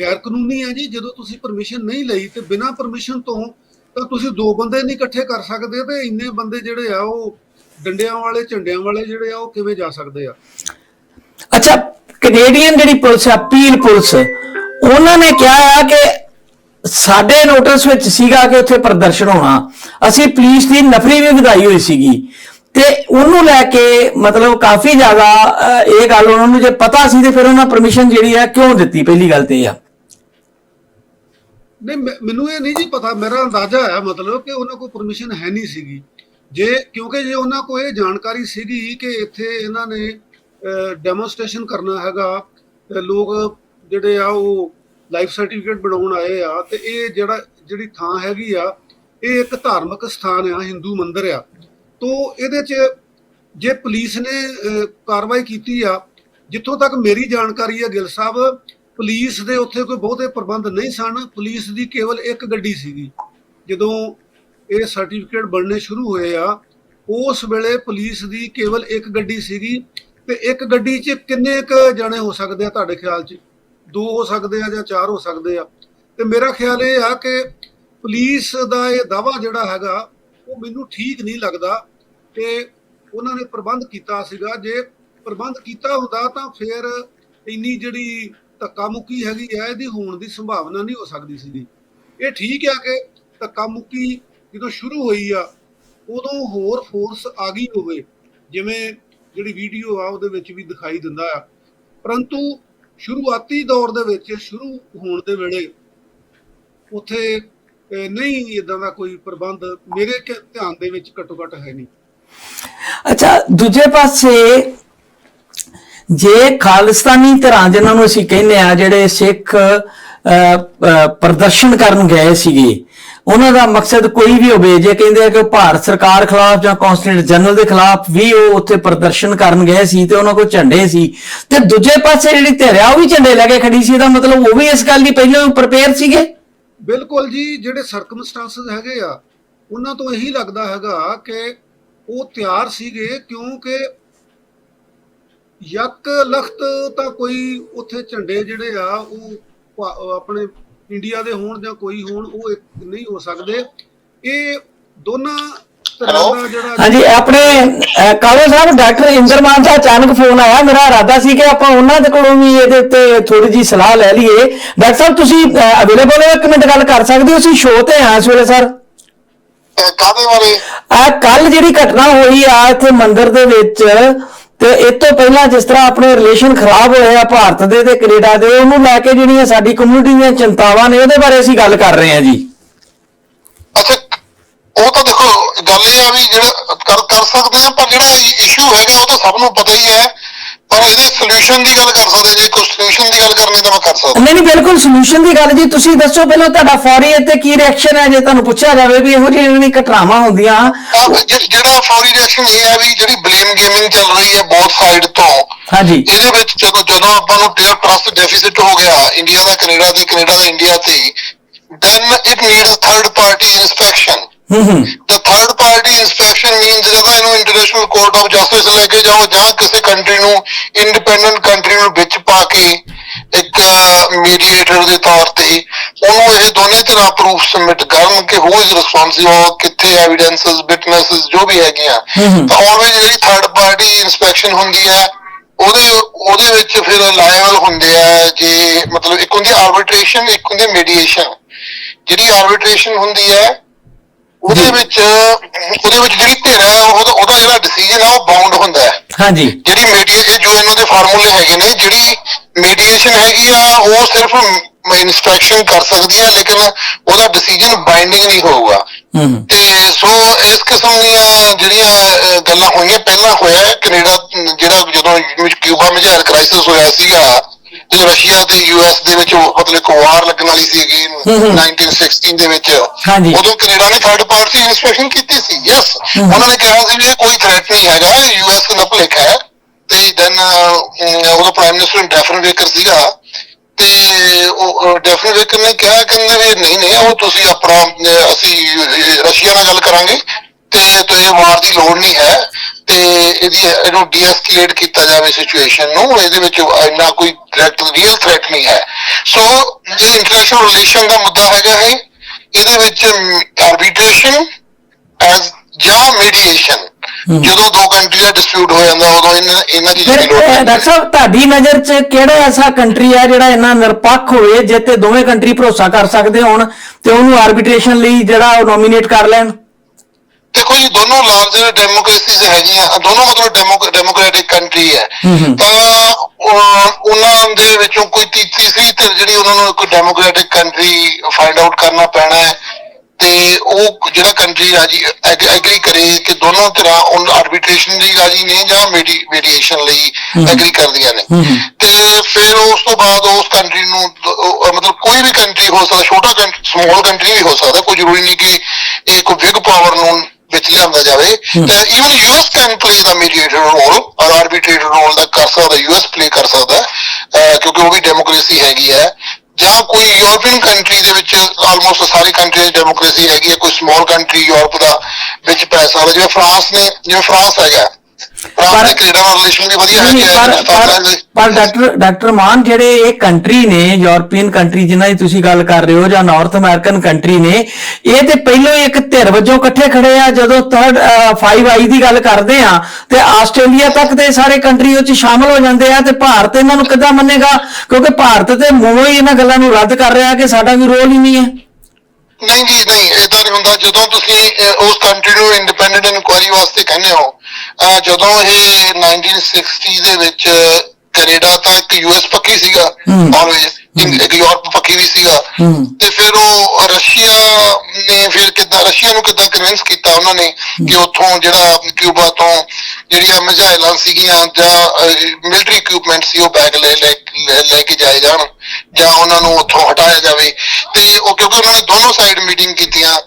ਗੈਰ ਕਾਨੂੰਨੀ ਹੈ ਜੀ। ਜਦੋਂ ਤੁਸੀਂ ਪਰਮਿਸ਼ਨ ਨਹੀਂ ਲਈ ਤੇ ਬਿਨਾਂ ਪਰਮਿਸ਼ਨ ਤੋਂ ਤਾਂ ਤੁਸੀਂ ਦੋ ਬੰਦੇ ਨਹੀਂ ਇਕੱਠੇ ਕਰ ਸਕਦੇ ਤੇ ਇੰਨੇ ਬੰਦੇ ਜਿਹੜੇ ਆ ਉਹ ਡੰਡਿਆਂ ਵਾਲੇ, ਝੰਡਿਆਂ ਵਾਲੇ ਜਿਹੜੇ ਆ ਉਹ ਕਿਵੇਂ ਜਾ ਸਕਦੇ ਆ? ਅੱਛਾ ਕੈਨੇਡੀਅਨ ਜਿਹੜੀ ਪੁਲਿਸ ਆ ਅਪੀਲ ਪੁਲਿਸ, ਉਹਨਾਂ ਨੇ ਕਿਹਾ ਆ ਕਿ ਸਾਡੇ ਨੋਟਿਸ ਵਿੱਚ ਸੀਗਾ ਕਿ ਉੱਥੇ ਪ੍ਰਦਰਸ਼ਨ ਹੋਣਾ। ਅਸੀਂ ਪੁਲਿਸ ਦੀ ਨਫਰੀ ਵੀ ਵਧਾਈ ਹੋਈ ਸੀਗੀ ਤੇ ਉਹਨੂੰ ਲੈ ਕੇ ਮਤਲਬ ਕਾਫੀ ਜ਼ਿਆਦਾ ਇਹ ਗੱਲ ਉਹਨਾਂ ਨੂੰ ਜੇ ਪਤਾ ਸੀ ਤੇ ਫਿਰ ਉਹਨਾਂ ਪਰਮਿਸ਼ਨ ਜਿਹੜੀ ਹੈ ਕਿਉਂ ਦਿੱਤੀ? ਪਹਿਲੀ ਗੱਲ ਤੇ ਆ। ਨਹੀਂ, ਮੈਂ- ਮੈਨੂੰ ਇਹ ਨਹੀਂ ਜੀ ਪਤਾ, ਮੇਰਾ ਅੰਦਾਜ਼ਾ ਹੈ ਮਤਲਬ ਕਿ ਉਹਨਾਂ ਕੋਲ ਪਰਮਿਸ਼ਨ ਹੈ ਨਹੀਂ ਸੀਗੀ। ਜੇ, ਕਿਉਂਕਿ ਜੇ ਉਹਨਾਂ ਕੋਲ ਇਹ ਜਾਣਕਾਰੀ ਸੀਗੀ ਕਿ ਇੱਥੇ ਇਹਨਾਂ ਨੇ ਡੈਮੋਨਸਟ੍ਰੇਸ਼ਨ ਕਰਨਾ ਹੈਗਾ ਲੋਕ ਜਿਹੜੇ ਆ ਉਹ ਲਾਈਫ ਸਰਟੀਫਿਕੇਟ ਬਣਾਉਣ ਆਏ ਆ, ਤੇ ਇਹ ਜਿਹੜਾ, ਜਿਹੜੀ ਥਾਂ ਹੈਗੀ ਆ, ਇਹ ਇੱਕ ਧਾਰਮਿਕ ਸਥਾਨ ਆ ਹਿੰਦੂ ਮੰਦਿਰ ਆ। ਤੋਂ ਇਹਦੇ 'ਚ ਜੇ ਪੁਲਿਸ ਨੇ ਕਾਰਵਾਈ ਕੀਤੀ ਆ, ਜਿੱਥੋਂ ਤੱਕ ਮੇਰੀ ਜਾਣਕਾਰੀ ਹੈ ਗਿੱਲ ਸਾਹਿਬ ਪੁਲਿਸ ਦੇ ਉੱਥੇ ਕੋਈ ਬਹੁਤੇ ਪ੍ਰਬੰਧ ਨਹੀਂ ਸਨ। ਪੁਲਿਸ ਦੀ ਕੇਵਲ ਇੱਕ ਗੱਡੀ ਸੀਗੀ। ਜਦੋਂ ਇਹ ਸਰਟੀਫਿਕੇਟ ਬਣਨੇ ਸ਼ੁਰੂ ਹੋਏ ਆ, ਉਸ ਵੇਲੇ ਪੁਲਿਸ ਦੀ ਕੇਵਲ ਇੱਕ ਗੱਡੀ ਸੀਗੀ ਤੇ ਇੱਕ ਗੱਡੀ 'ਚ ਕਿੰਨੇ ਕ ਜਣੇ ਹੋ ਸਕਦੇ ਆ ਤੁਹਾਡੇ ਖਿਆਲ 'ਚ? ਦੋ ਹੋ ਸਕਦੇ ਆ ਜਾਂ ਚਾਰ ਹੋ ਸਕਦੇ ਆ? ਤੇ ਮੇਰਾ ਖਿਆਲ ਇਹ ਆ ਕਿ ਪੁਲਿਸ ਦਾ ਇਹ ਦਾਵਾ ਜਿਹੜਾ ਹੈਗਾ, ਉਹ ਮੈਨੂੰ ਠੀਕ ਨਹੀਂ ਲੱਗਦਾ ਕਿ ਉਹਨਾਂ ਨੇ ਪ੍ਰਬੰਧ ਕੀਤਾ ਸੀਗਾ। ਜੇ ਪ੍ਰਬੰਧ ਕੀਤਾ ਹੁੰਦਾ ਤਾਂ ਫਿਰ ਇੰਨੀ ਜਿਹੜੀ ਧੱਕਾ ਮੁੱਕੀ ਹੈਗੀ ਹੈ, ਇਹਦੀ ਹੋਣ ਦੀ ਸੰਭਾਵਨਾ ਨਹੀਂ ਹੋ ਸਕਦੀ ਸੀਗੀ। ਇਹ ਠੀਕ ਆ ਕਿ ਧੱਕਾ ਮੁੱਕੀ ਜਦੋਂ ਸ਼ੁਰੂ ਹੋਈ ਆ, ਉਦੋਂ ਹੋਰ ਫੋਰਸ ਆ ਗਈ ਹੋਵੇ, ਜਿਵੇਂ ਜਿਹੜੀ ਵੀਡੀਓ ਆ, ਉਹਦੇ ਵਿੱਚ ਵੀ ਦਿਖਾਈ ਦਿੰਦਾ ਆ। ਪਰੰਤੂ ਸ਼ੁਰੂਆਤੀ ਦੌਰ ਦੇ ਵਿੱਚ, ਸ਼ੁਰੂ ਹੋਣ ਦੇ ਵੇਲੇ ਉੱਥੇ ਨਹੀਂ ਇਦਾਂ ਦਾ ਕੋਈ ਪ੍ਰਬੰਧ ਮੇਰੇ ਧਿਆਨ ਦੇ ਵਿੱਚ ਘੱਟੋ ਘੱਟ ਹੈ ਨਹੀਂ। ਅੱਛਾ, ਦੂਜੇ ਪਾਸੇ ਜੇ ਖਾਲਿਸਤਾਨੀ ਧਿਰਾਂ ਜਿਨ੍ਹਾਂ ਨੂੰ ਅਸੀਂ ਕਹਿੰਦੇ ਆ ਜਿਹੜੇ ਸਿੱਖ ਪ੍ਰਦਰਸ਼ਨ ਕਰਨ ਗਏ ਸੀਗੇ, ਉਹਨਾਂ ਦਾ ਮਕਸਦ ਕੋਈ ਵੀ ਹੋਵੇ, ਜੇ ਕਹਿੰਦੇ ਆ ਕਿ ਭਾਰਤ ਸਰਕਾਰ ਖਿਲਾਫ ਜਾਂ ਕੌਂਸਟੀਟਿਊਟ ਜਨਰਲ ਦੇ ਖਿਲਾਫ ਵੀ ਉਹ ਉੱਥੇ ਪ੍ਰਦਰਸ਼ਨ ਕਰਨ ਗਏ ਸੀ ਤੇ ਉਹਨਾਂ ਕੋਲ ਝੰਡੇ ਸੀ, ਤੇ ਦੂਜੇ ਪਾਸੇ ਜਿਹੜੀ ਧਿਰਿਆ ਉਹ ਵੀ ਝੰਡੇ ਲੈ ਕੇ ਖੜੀ ਸੀ, ਇਹਦਾ ਮਤਲਬ ਉਹ ਵੀ ਇਸ ਗੱਲ ਲਈ ਪਹਿਲਾਂ ਪ੍ਰਪੇਅਰ ਸੀਗੇ? ਬਿਲਕੁਲ ਜੀ, ਜਿਹੜੇ ਸਰਕਮਸਟੈਂਸਸ ਹੈਗੇ ਆ, ਉਹਨਾਂ ਤੋਂ ਇਹੀ ਲੱਗਦਾ ਹੈਗਾ ਕਿ ਉਹ ਤਿਆਰ ਸੀਗੇ ਕਿਉਂਕਿ ਯਕ ਲਖਤ ਤਾਂ ਕੋਈ ਉੱਥੇ ਝੰਡੇ ਜਿਹੜੇ ਆ ਉਹ ਆਪਣੇ ਇੰਡੀਆ ਦੇ ਹੋਣ ਜਾਂ ਕੋਈ ਹੋਣ ਉਹ ਨਹੀਂ ਹੋ ਸਕਦੇ। ਇਹ ਦੋਨਾਂ ਤਰ੍ਹਾਂ ਦਾ ਜਿਹੜਾ ਹਾਂਜੀ ਆਪਣੇ ਕਾਲੋ ਸਾਹਿਬ ਡਾਕਟਰ ਇੰਦਰਮਾਨ ਦਾ ਅਚਾਨਕ ਫੋਨ ਆਇਆ। ਮੇਰਾ ਇਰਾਦਾ ਸੀ ਕਿ ਆਪਾਂ ਉਹਨਾਂ ਦੇ ਕੋਲੋਂ ਵੀ ਇਹਦੇ ਉੱਤੇ ਥੋੜੀ ਜੀ ਸਲਾਹ ਲੈ ਲਈਏ। ਡਾਕਟਰ ਸਾਹਿਬ ਤੁਸੀਂ ਅਵੇਲੇਬਲ ਹੋ? ਇੱਕ ਮਿੰਟ ਗੱਲ ਕਰ ਸਕਦੇ ਹੋ? ਅਸੀਂ ਸ਼ੋਅ ਤੇ ਹਾਂ ਇਸ ਵੇਲੇ ਸਰ ਕਾਦੇ ਬਾਰੇ? ਆ ਕੱਲ ਜਿਹੜੀ ਘਟਨਾ ਹੋਈ ਆ ਇੱਥੇ ਮੰਦਿਰ ਦੇ ਵਿੱਚ ਤੇ ਇਹ ਤੋਂ ਪਹਿਲਾਂ ਜਿਸ ਤਰ੍ਹਾਂ ਆਪਣੇ ਰਿਲੇਸ਼ਨ ਖਰਾਬ ਹੋਏ ਆ ਭਾਰਤ ਦੇ ਤੇ ਕੈਨੇਡਾ ਦੇ, ਉਹਨੂੰ ਲੈ ਕੇ ਜਿਹੜੀਆਂ ਸਾਡੀ ਕਮਿਊਨਿਟੀ ਦੀਆਂ ਚਿੰਤਾਵਾਂ ਨੇ, ਉਹਦੇ ਬਾਰੇ ਅਸੀਂ ਗੱਲ ਕਰ ਰਹੇ ਹਾਂ ਜੀ। ਅੱਛਾ, ਉਹ ਤਾਂ ਦੇਖੋ, ਗੱਲ ਇਹ ਆ ਵੀ ਜਿਹੜਾ ਕਰ ਕਰ ਸਕਦੇ ਆ ਪਰ ਜਿਹੜਾ ਇਸ਼ੂ ਹੈਗਾ, ਉਹ ਤਾਂ ਸਭ ਨੂੰ ਪਤਾ ਹੀ ਹੈ। ਪਰ ਇਹਦੇ ਸੋਲੂਸ਼ਨ ਦੀ ਗੱਲ ਕਰ ਸਕਦੇ ਜੇ ਕੋਈ ਸੋਲੂਸ਼ਨ ਦੀ ਗੱਲ ਕਰਨੀ ਤਾਂ ਮੈਂ ਕਰ ਸਕਦਾ। ਨਹੀਂ ਨਹੀਂ ਬਿਲਕੁਲ ਸੋਲੂਸ਼ਨ ਦੀ ਗੱਲ ਜੀ ਤੁਸੀਂ ਦੱਸੋ ਪਹਿਲਾਂ ਤੁਹਾਡਾ ਫੌਰੀ ਇੱਥੇ ਕੀ ਰਿਐਕਸ਼ਨ ਹੈ ਜੇ ਤੁਹਾਨੂੰ ਪੁੱਛਿਆ ਜਾਵੇ ਵੀ ਇਹੋ ਜਿਹੀਆਂ ਜਿਹੜੀ ਘਟਨਾਵਾਂ ਹੁੰਦੀਆਂ। ਆਹ ਜਿ- ਜਿਹੜਾ ਫੌਰੀ ਰਿਐਕਸ਼ਨ ਇਹ ਹੈ ਵੀ ਜਿਹੜੀ ਬਲੇਮ ਗੇਮਿੰਗ ਚੱਲ ਰਹੀ ਹੈ ਬੋਥ ਸਾਈਡ ਤੋਂ ਹਾਂਜੀ। ਇਹਦੇ ਵਿੱਚ ਜਦੋਂ ਜਦੋਂ ਆਪਾਂ ਨੂੰ ਟਰਸਟ ਡੈਫਿਸਿਟ ਹੋ ਗਿਆ ਇੰਡੀਆ ਦਾ ਕੈਨੇਡਾ ਤੇ ਕੈਨੇਡਾ ਦਾ ਇੰਡੀਆ ਤੇ then it needs third party inspection the third party inspection means ਜਦੋਂ ਇਹਨੂੰ ਇੰਟਰਨੈਸ਼ਨਲ ਕੋਰਟ ਆਫ ਜਸਟਿਸ ਲੈ ਕੇ ਜਾਓ ਜਾਂ ਕਿਸੇ ਕੰਟਰੀ ਨੂੰ ਇੰਡੀਪੈਂਡੈਂਟ ਕੰਟਰੀ ਨੂੰ ਵਿੱਚ ਪਾ ਕੇ ਇੱਕ ਮੀਡੀਏਟਰ ਦੇ ਤੌਰ ਤੇ ਉਹਨੂੰ ਇਹ ਦੋਨੇ ਤਰ੍ਹਾਂ ਪ੍ਰੂਫ ਸਬਮਿਟ ਕਰਨ ਕਿ ਹੂ ਇਜ਼ ਰਿਸਪੌਂਸਿਬਲ ਕਿੱਥੇ ਐਵੀਡੈਂਸਸ ਵਿਟਨੈਸਸ ਜੋ ਵੀ ਹੈਗੀਆਂ। ਤਾਂ ਆਲਵੇਜ਼ ਜਿਹੜੀ ਥਰਡ ਪਾਰਟੀ ਇਨਸਪੈਕਸ਼ਨ ਹੁੰਦੀ ਹੈ ਉਹਦੇ ਉਹਦੇ ਵਿੱਚ ਫਿਰ ਲਾਇਬਲ ਹੁੰਦੇ ਆ ਜੇ ਮਤਲਬ ਇੱਕ ਹੁੰਦੀ ਆਰਬਿਟ੍ਰੇਸ਼ਨ ਇੱਕ ਹੁੰਦੀ ਮੀਡੀਏਸ਼ਨ ਜਿਹੜੀ ਆਰਬਿਟ੍ਰੇਸ਼ਨ ਹੁੰਦੀ ਹੈ ਉਹਦੇ ਵਿੱਚ ਉਹਦੇ ਵਿੱਚ ਜਿਹੜੀ ਧਿਰ ਹੈ ਉਹਦਾ ਉਹਦਾ ਜਿਹੜਾ ਡਿਸੀਜਨ ਆ ਉਹ ਬਾਉਂਡ ਹੁੰਦਾ ਹੈ। ਹਾਂਜੀ। ਜਿਹੜੀ ਮੀਡੀਏਸ਼ਨ ਜੋ ਇਹਨਾਂ ਦੇ ਫਾਰਮੂਲੇ ਹੈਗੇ ਨੇ ਜਿਹੜੀ ਮੀਡੀਏਸ਼ਨ ਹੈਗੀ ਆ ਉਹ ਸਿਰਫ ਇਨਸਪੈਕਸ਼ਨ ਕਰ ਸਕਦੀ ਹੈ ਲੇਕਿਨ ਉਹਦਾ ਡਿਸੀਜਨ ਬਾਈਂਡਿੰਗ ਨਹੀਂ ਹੋਊਗਾ। ਹੂੰ ਹੂੰ। ਤੇ ਸੋ ਇਸ ਕਿਸਮ ਦੀਆਂ ਜਿਹੜੀਆਂ ਗੱਲਾਂ ਹੋਈਆਂ ਪਹਿਲਾਂ ਹੋਇਆ ਹੈ, ਕੈਨੇਡਾ ਜਿਹੜਾ ਜਦੋਂ ਵਿੱਚ ਕਿਊਬਾ ਮਿਜ਼ਾਈਲ ਕ੍ਰਾਈਸਿਸ ਹੋਇਆ ਸੀਗਾ ਤੇ ਰਸ਼ੀਆ ਤੇ ਯੂਐਸ ਦੇ ਵਿੱਚ ਉਹ ਮਤਲਬ ਇੱਕ ਵਾਰ ਲੱਗਣ ਵਾਲੀ ਸੀਗੀ ਹਮ ਹਮ। 1916 ਦੇ ਵਿੱਚ ਹਾਂਜੀ। ਉਦੋਂ ਕੈਨੇਡਾ ਨੇ ਥਰਡ ਪਾਰਟੀ ਇਨਸਪੈਕਸ਼ਨ ਕੀਤੀ ਸੀ ਯੈਸ। ਉਹਨਾਂ ਨੇ ਕਿਹਾ ਸੀ ਵੀ ਇਹ ਕੋਈ ਥ੍ਰੈਟ ਨਹੀਂ ਹੈਗਾ ਯੂਐਸ ਦਾ ਭੁਲੇਖਾ ਹੈ ਤੇ ਦੈਨ ਉਹਦਾ ਪ੍ਰਾਈਮ ਮਿਨਿਸਟਰ ਡੈਫਰਨ ਵੇਕਰ ਸੀਗਾ ਤੇ ਉਹ ਡੈਫਰਨ ਵੇਕਰ ਨੇ ਕਿਹਾ ਕਹਿੰਦੇ ਵੀ ਨਹੀਂ ਨਹੀਂ ਉਹ ਤੁਸੀਂ ਆਪਣਾ ਅਹ, ਅਸੀਂ ਰਸ਼ੀਆ ਨਾਲ ਗੱਲ ਕਰਾਂਗੇ ਤੇ ਤੇ ਵਾਰ ਦੀ ਲੋੜ ਨਹੀਂ ਹੈ ਤੇ ਇਹਦੀ ਇਹਨੂੰ ਡੀਐਸਕੇਲੇਟ ਕੀਤਾ ਜਾਵੇ ਸਿਚੁਏਸ਼ਨ ਨੂੰ ਇਹਦੇ ਵਿੱਚ ਇੰਨਾ ਕੋਈ ਥ੍ਰੈਟ ਰੀਅਲ ਥ੍ਰੈਟ ਨਹੀਂ ਹੈ। ਸੋ ਇਹ ਇੰਟਰਨੈਸ਼ਨਲ ਰਿਲੇਸ਼ਨ ਦਾ ਮੁੱਦਾ ਹੈਗਾ ਹੈ ਇਹਦੇ ਵਿੱਚ ਆਰਬਿਟ੍ਰੇਸ਼ਨ ਐਸ ਜਾਂ ਮੀਡੀਏਸ਼ਨ ਜਦੋਂ ਦੋ ਕੰਟਰੀ ਦਾ ਡਿਸਪਿਊਟ ਹੋ ਜਾਂਦਾ ਉਦੋਂ ਇਹਨਾਂ ਇਹਨਾਂ ਦੀ ਜਿਹੜੀ ਲੋੜ ਹੈ। ਡਾਕਟਰ ਸਾਹਿਬ ਤੁਹਾਡੀ ਨਜ਼ਰ 'ਚ ਕਿਹੜਾ ਐਸਾ ਕੰਟਰੀ ਆ ਜਿਹੜਾ ਇੰਨਾ ਨਿਰਪੱਖ ਹੋਵੇ ਜਿੱਤੇ ਦੋਵੇਂ ਕੰਟਰੀ ਭਰੋਸਾ ਕਰ ਸਕਦੇ ਹੋਣ ਤੇ ਉਹਨੂੰ ਆਰਬਿਟ੍ਰੇਸ਼ਨ ਲਈ ਜਿਹੜਾ ਉਹ ਨੋਮੀਨੇਟ ਕਰ ਲੈਣ? ਦੇਖੋ ਜੀ ਦੋਨੋਂ ਲਾਰਜਰ ਡੈਮੋਕ੍ਰੇਸੀਜ਼ ਹੈਗੀਆਂ ਦੋਨੋਂ ਮਤਲਬ ਡੈਮੋਕ੍ਰੈਟਿਕ ਕੰਟਰੀ ਹੈ। ਹੂੰ ਹੂੰ। ਤਾਂ ਉਹ- ਉਹਨਾਂ ਦੇ ਵਿੱਚੋਂ ਕੋਈ ਤੀ- ਤੀਸਰੀ ਧਿਰ ਜਿਹੜੀ ਉਹਨਾਂ ਨੂੰ ਇੱਕ ਡੈਮੋਕ੍ਰੈਟਿਕ ਕੰਟਰੀ ਫਾਈਂਡ ਆਊਟ ਕਰਨਾ ਪੈਣਾ ਹੈ। ਤੇ ਉਹ ਜਿਹੜਾ ਕੰਟਰੀ ਰਾਜੀ ਐਗਰੀ ਕਰੇ ਕਿ ਦੋਨੋਂ ਤਰ੍ਹਾਂ ਉਹ ਆਰਬਿਟ੍ਰੇਸ਼ਨ ਲਈ ਰਾਜੀ ਨੇ ਜਾਂ ਮੀਡੀਏਸ਼ਨ ਲਈ ਐਗਰੀ ਕਰਦੀਆਂ ਨੇ। ਹੂੰ ਹੂੰ। ਤੇ ਫਿਰ ਉਸ ਤੋਂ ਬਾਅਦ ਉਸ ਕੰਟਰੀ ਨੂੰ ਮਤਲਬ ਕੋਈ ਵੀ ਕੰਟਰੀ ਹੋ ਸਕਦਾ ਛੋਟਾ ਕੰਟਰੀ ਸਮਾਲ ਕੰਟਰੀ ਵੀ ਹੋ ਸਕਦਾ। ਕੋਈ ਜ਼ਰੂਰੀ ਨਹੀਂ ਕਿ ਇਹ ਕੋਈ ਬਿਗ ਪਾਵਰ ਨੂੰ ਵਿੱਚ ਲਿਆਂਦਾ ਜਾਵੇ ਤੇ even US can play the mediator role ਔਰ ਆਰਬਿਟ੍ਰੇਟਰ ਰੋਲ ਦਾ ਕਰ ਸਕਦਾ ਯੂਐਸ ਪਲੇ ਕਰ ਸਕਦਾ ਕਿਉਂਕਿ ਉਹ ਵੀ ਡੈਮੋਕ੍ਰੇਸੀ ਹੈਗੀ ਹੈ ਜਾਂ ਕੋਈ ਯੂਰਪੀਅਨ ਕੰਟਰੀ ਦੇ ਵਿੱਚ ਆਲਮੋਸਟ ਸਾਰੀ ਕੰਟਰੀ ਦੀ ਡੈਮੋਕ੍ਰੇਸੀ ਹੈਗੀ ਹੈ ਕੋਈ ਸਮਾਲ ਕੰਟਰੀ ਯੂਰਪ ਦਾ ਵਿੱਚ ਪੈ ਸਕਦਾ ਜਿਵੇਂ ਫਰਾਂਸ ਨੇ ਜਿਵੇਂ ਫਰਾਂਸ ਹੈਗਾ ਦੇ ਕੈਨੇਡਾ ਰਿਲੇਸ਼ਨ ਵੀ ਵਧੀਆ ਹੈਗੇ ਪਰ ਪਰ ਪਰ ਡਾਕਟਰ ਡਾਕਟਰ ਮਾਨ ਜਿਹੜੇ ਇਹ ਕੰਟਰੀ ਨੇ ਯੂਰਪੀਅਨ ਕੰਟਰੀ ਜਿਨ੍ਹਾਂ ਦੀ ਤੁਸੀਂ ਗੱਲ ਕਰ ਰਹੇ ਹੋ ਜਾਂ ਨਾਰਥ ਅਮਰੀਕਨ ਕੰਟਰੀ ਨੇ ਇਹ ਤੇ ਪਹਿਲਾਂ ਹੀ ਇੱਕ ਧਿਰ ਵਜੋਂ ਇਕੱਠੇ ਖੜੇ ਆ ਜਦੋਂ ਥਰਡ 5 ਆਈ ਦੀ ਗੱਲ ਕਰਦੇ ਆ ਤੇ ਆਸਟ੍ਰੇਲੀਆ ਤੱਕ ਦੇ ਸਾਰੇ ਕੰਟਰੀ ਉਹ ਚ ਸ਼ਾਮਲ ਹੋ ਜਾਂਦੇ ਆ ਤੇ ਭਾਰਤ ਇਹਨਾਂ ਨੂੰ ਕਿੱਦਾਂ ਮੰਨੇਗਾ? ਕਿਉਂਕਿ ਭਾਰਤ ਤੇ ਮੂੰਹੋਂ ਹੀ ਇਹਨਾਂ ਗੱਲਾਂ ਨੂੰ ਰੱਦ ਕਰ ਰਿਹਾ ਕਿ ਸਾਡਾ ਵੀ ਰੋਲ ਹੀ ਨਹੀਂ ਹੈ। ਨਹੀਂ ਜੀ ਨਹੀਂ ਇਦਾਂ ਨਹੀਂ ਹੁੰਦਾ। ਜਦੋਂ ਤੁਸੀਂ ਅਹ, ਉਸ ਕੰਟਰੀ ਨੂੰ ਇੰਡੀਪੈਂਡੈਂਟ ਇਨਕੁਆਇਰੀ ਵਾਸਤੇ ਕਹਿੰਦੇ ਹੋ ਅਹ, ਜਦੋਂ ਇਹ 1960 ਦੇ ਵਿੱਚ ਕੈਨੇਡਾ ਤਾਂ ਇੱਕ ਯੂਐਸ ਪੱਖੀ ਸੀਗਾ ਹੂੰ। ਆਲਵੇਜ਼ ਇੱਕ ਯੂਰਪ ਪੱਖੀ ਵੀ ਸੀਗਾ। ਤੇ ਫਿਰ ਉਹ ਰਸ਼ੀਆ ਨੇ ਫਿਰ ਕਿੱਦਾਂ ਰਸ਼ੀਆ ਨੂੰ ਕਿੱਦਾਂ ਕਨਵਿੰਸ ਕੀਤਾ ਉਹਨਾਂ ਨੇ ਕਿ ਉੱਥੋਂ ਜਿਹੜਾ ਕਿਊਬਾ ਤੋਂ ਜਿਹੜੀਆਂ ਮਿਜ਼ਾਈਲਾਂ ਸੀਗੀਆਂ ਜਾਂ ਮਿਲਟਰੀ ਇਕਵਿਪਮੈਂਟ ਸੀ ਉਹ ਬੈਗ ਲੈ- ਲੈ ਕੇ ਜਾਏ ਜਾਣ ਜਾਂ ਉਹਨਾਂ ਨੂੰ ਉੱਥੋਂ ਹਟਾਇਆ ਜਾਵੇ ਤੇ ਉਹ ਕਿਉਂਕਿ ਉਹਨਾਂ ਨੇ ਦੋਨੋਂ ਸਾਈਡ ਮੀਟਿੰਗ ਕੀਤੀਆਂ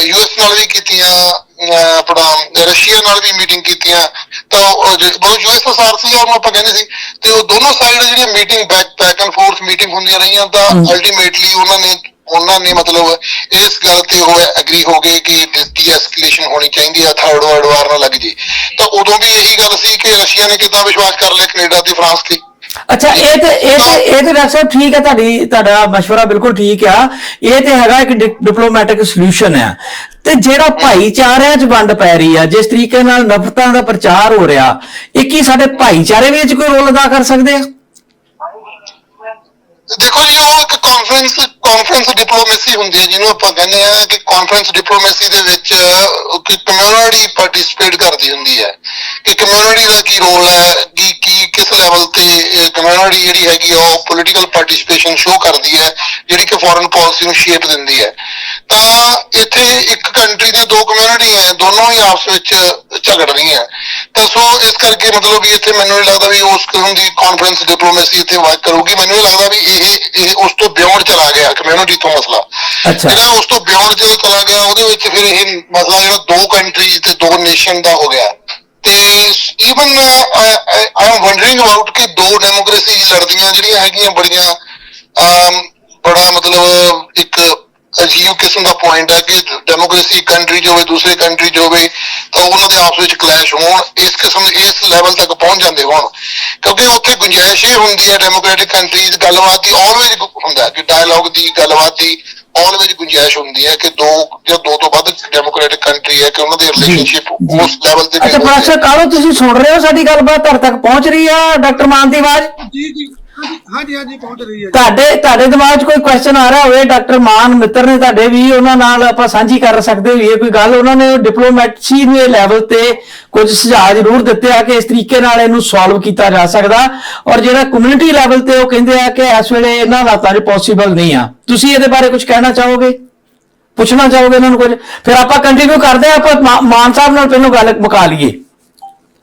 ਯੂਐਸ ਨਾਲ ਵੀ ਕੀਤੀਆਂ ਅਹ ਆਪਣਾ ਰਸ਼ੀਆ ਨਾਲ ਵੀ ਮੀਟਿੰਗ ਕੀਤੀਆਂ ਤਾਂ ਉਹ ਜ- ਬਹੁਤ ਯੂਐਸਐਸਆਰ ਸੀ ਉਹਨੂੰ ਆਪਾਂ ਕਹਿੰਦੇ ਸੀ ਤੇ ਉਹ ਦੋਨੋਂ ਸਾਈਡ ਜਿਹੜੀਆਂ meeting back back and forth meeting ਹੁੰਦੀਆਂ ਰਹੀਆਂ ਤਾਂ ਅਲਟੀਮੇਟਲੀ ਉਹਨਾਂ ਨੇ ਉਹਨਾਂ ਨੇ ਮਤਲਬ ਇਸ ਗੱਲ ਤੇ ਉਹ ਐਗਰੀ ਹੋ ਗਏ ਕਿ ਡੀ ਐਸਕੇਲੇਸ਼ਨ ਹੋਣੀ ਚਾਹੀਦੀ ਆ ਥਰਡ ਵਰਲਡ ਵਾਰ ਨਾ ਲੱਗ ਜੇ ਤਾਂ ਉਦੋਂ ਵੀ ਇਹੀ ਗੱਲ ਸੀ ਕਿ ਰਸ਼ੀਆ ਨੇ ਕਿੱਦਾਂ ਵਿਸ਼ਵਾਸ ਕਰ ਲਿਆ ਕੈਨੇਡਾ ਤੇ ਫਰਾਂਸ ਤੇ ਅੱਛਾ ਇਹ ਤੇ ਇਹ ਤੇ ਇਹ ਤੇ ਡਾਕਟਰ ਸਾਹਿਬ ਠੀਕ ਹੈ ਤੁਹਾਡੀ ਤੁਹਾਡਾ مشورہ ਬਿਲਕੁਲ ਠੀਕ ਆ ਇਹ ਤੇ ਹੈਗਾ ਇੱਕ ਡਿਪਲੋਮੈਟਿਕ ਸੋਲੂਸ਼ਨ ਆ ਤੇ ਜਿਹੜਾ ਭਾਈਚਾਰਿਆਂ 'ਚ ਵੰਡ ਪੈ ਰਹੀ ਆ, ਜਿਸ ਤਰੀਕੇ ਨਾਲ ਨਫ਼ਰਤਾਂ ਦਾ ਪ੍ਰਚਾਰ ਹੋ ਰਿਹਾ, ਇਹ ਕੀ ਸਾਡੇ ਭਾਈਚਾਰੇ ਵਿੱਚ ਕੋਈ ਰੋਲ ਅਦਾ ਕਰ ਸਕਦੇ ਆ? ਦੇਖੋ ਜੀ, ਉਹ ਇੱਕ ਕਾਨਫਰੰਸ ਕਾਨਫਰੰਸ ਡਿਪਲੋਮੇਸੀ ਹੁੰਦੀ ਹੈ ਜਿਹਨੂੰ ਆਪਾਂ ਕਹਿੰਦੇ ਆ ਕਿ ਕਾਨਫਰੰਸ ਡਿਪਲੋਮੇਸੀ ਦੇ ਵਿੱਚ ਕਿ ਕਮਿਊਨਿਟੀ ਪਾਰਟਿਸਿਪੇਟ ਕਰਦੀ ਹੁੰਦੀ ਹੈ ਕਿ ਕਮਿਊਨਿਟੀ ਦਾ ਕੀ ਰੋਲ ਹੈ, ਕਿ, ਕੀ, ਕਿਸ ਲੈਵਲ ਤੇ ਕਮਿਊਨਿਟੀ ਜਿਹੜੀ ਹੈਗੀ ਆ, ਉਹ ਪੋਲੀਟੀਕਲ ਪਾਰਟਿਸਿਪੇਸ਼ਨ ਸ਼ੋ ਕਰਦੀ ਹੈ, ਜਿਹੜੀ ਕਿ ਫੋਰਨ ਪਾਲਿਸੀ ਨੂੰ ਸ਼ੇਪ ਦਿੰਦੀ ਹੈ। ਤਾਂ ਇੱਥੇ ਇੱਕ ਕੰਟਰੀ ਦੀਆਂ ਦੋ ਕਮਿਊਨਿਟੀ ਹੈ, ਦੋਨੋਂ ਹੀ ਆਪਸ ਵਿੱਚ ਝਗੜ ਰਹੀਆਂ ਤਾਂ ਸੋ ਇਸ ਕਰਕੇ ਮਤਲਬ ਵੀ ਇੱਥੇ ਮੈਨੂੰ ਨਹੀਂ ਲੱਗਦਾ ਵੀ ਉਸ ਕਿਸਮ ਦੀ ਕਾਨਫਰੰਸ ਡਿਪਲੋਮੇਸੀ ਇੱਥੇ ਵਰਕ ਕਰੂਗੀ। ਮੈਨੂੰ ਇਹ ਲੱਗਦਾ ਵੀ ਇਹ ਇਹ ਉਸ ਤੋਂ ਬਿਯੋਂਡ ਚਲਾ ਗਿਆ। ਕਮਿਊਨਿਟੀ ਤੋਂ ਮਸਲਾ ਅੱਛਾ। ਜਿਹੜਾ ਉਸ ਤੋਂ ਬਿਯੋਂਡ ਜਦੋਂ ਚਲਾ ਗਿਆ ਉਹਦੇ ਵਿੱਚ ਫਿਰ ਇਹ ਮਸਲਾ ਜਿਹੜਾ ਦੋ ਕੰਟਰੀਜ਼ ਤੇ ਦੋ ਨੇਸ਼ਨ ਦਾ ਹੋ ਗਿਆ ਤੇ even I am wondering about ਕਿ ਦੋ ਡੈਮੋਕ੍ਰੇਸੀ ਲੜਦੀਆਂ ਜਿਹੜੀਆਂ ਹੈਗੀਆਂ ਬੜੀਆਂ ਬੜਾ ਮਤਲਬ ਇੱਕ ਅਜੀਬ ਕਿਸਮ ਦਾ ਪੁਆਇੰਟ ਹੈ ਕਿ ਡੈਮੋਕ੍ਰੇਸੀ ਕੰਟਰੀ ਜੋ ਹੋਵੇ ਦੂਸਰੇ ਕੰਟਰੀ ਜੋ ਹੋਵੇ ਤਾਂ ਉਹਨਾਂ ਦੇ ਆਪਸ ਵਿੱਚ ਕਲੈਸ਼ ਹੋਣ ਇਸ ਕਿਸਮ ਇਸ ਲੈਵਲ ਤੱਕ ਪਹੁੰਚ ਜਾਂਦੇ ਹੋਣ। ਕਿਉਂਕਿ ਉੱਥੇ ਗੁੰਜਾਇਸ਼ ਇਹ ਹੁੰਦੀ ਹੈ ਡੈਮੋਕ੍ਰੈਟਿਕ ਕੰਟਰੀਜ਼ ਗੱਲਬਾਤ ਦੀ ਆਲਵੇਜ਼ ਹੁੰਦਾ ਹੈ ਕਿ ਡਾਇਲੌਗ ਦੀ ਗੱਲਬਾਤ ਦੀ ਆਲਵੇਜ਼ ਗੁੰਜਾਇਸ਼ ਹੁੰਦੀ ਹੈ ਕਿ ਦੋ ਜਾਂ ਦੋ ਤੋਂ ਵੱਧ ਡੈਮੋਕ੍ਰੈਟਿਕ ਕੰਟਰੀ ਹੈ ਕਿ ਉਹਨਾਂ ਦੇ ਰਿਲੇਸ਼ਨਸ਼ਿਪ ਉਸ ਲੈਵਲ ਤੇ ਅੱਛਾ ਪ੍ਰੋਫੈਸਰ ਕਾਲੋ ਤੁਸੀਂ ਸੁਣ ਰਹੇ ਹੋ ਸਾਡੀ ਗੱਲਬਾਤ? ਤੁਹਾਡੇ ਤੱਕ ਪਹੁੰਚ ਰਹੀ ਆ ਡਾਕਟਰ ਮਾਨ ਦੀ ਆਵਾਜ਼। ਜੀ ਜੀ। ਹਾਂਜੀ ਹਾਂਜੀ ਪਹੁੰਚ ਰਹੀ ਹੈ ਤੁਹਾਡੇ ਤੁਹਾਡੇ ਦਿਮਾਗ 'ਚ ਕੋਈ ਕੁਐਸਚਨ ਆ ਰਿਹਾ ਹੋਵੇ, ਡਾਕਟਰ ਮਾਨ ਮਿੱਤਰ ਨੇ ਤੁਹਾਡੇ ਵੀ, ਉਹਨਾਂ ਨਾਲ ਆਪਾਂ ਸਾਂਝੀ ਕਰ ਸਕਦੇ ਹੋਈਏ ਕੋਈ ਗੱਲ। ਉਹਨਾਂ ਨੇ ਡਿਪਲੋਮੈਸੀ ਦੇ ਲੈਵਲ ਤੇ ਕੁਝ ਸੁਝਾਅ ਜ਼ਰੂਰ ਦਿੱਤੇ ਆ ਕਿ ਇਸ ਤਰੀਕੇ ਨਾਲ ਇਹਨੂੰ ਸੋਲਵ ਕੀਤਾ ਜਾ ਸਕਦਾ। ਔਰ ਜਿਹੜਾ ਕਮਿਊਨਿਟੀ ਲੈਵਲ ਤੇ ਉਹ ਕਹਿੰਦੇ ਆ ਕਿ ਇਸ ਵੇਲੇ ਇਹਨਾਂ ਹਾਲਾਤਾਂ 'ਚ ਪੋਸੀਬਲ ਨਹੀਂ ਆ। ਤੁਸੀਂ ਇਹਦੇ ਬਾਰੇ ਕੁਝ ਕਹਿਣਾ ਚਾਹੋਗੇ? ਪੁੱਛਣਾ ਚਾਹੋਗੇ ਇਹਨਾਂ ਨੂੰ ਕੁਝ? ਫਿਰ ਆਪਾਂ ਕੰਟੀਨਿਊ ਕਰਦੇ ਆ, ਆਪਾਂ ਮਾ- ਮਾਨ ਸਾਹਿਬ ਨਾਲ ਪਹਿਲਾਂ ਗੱਲ ਮੁਕਾ ਲਈਏ।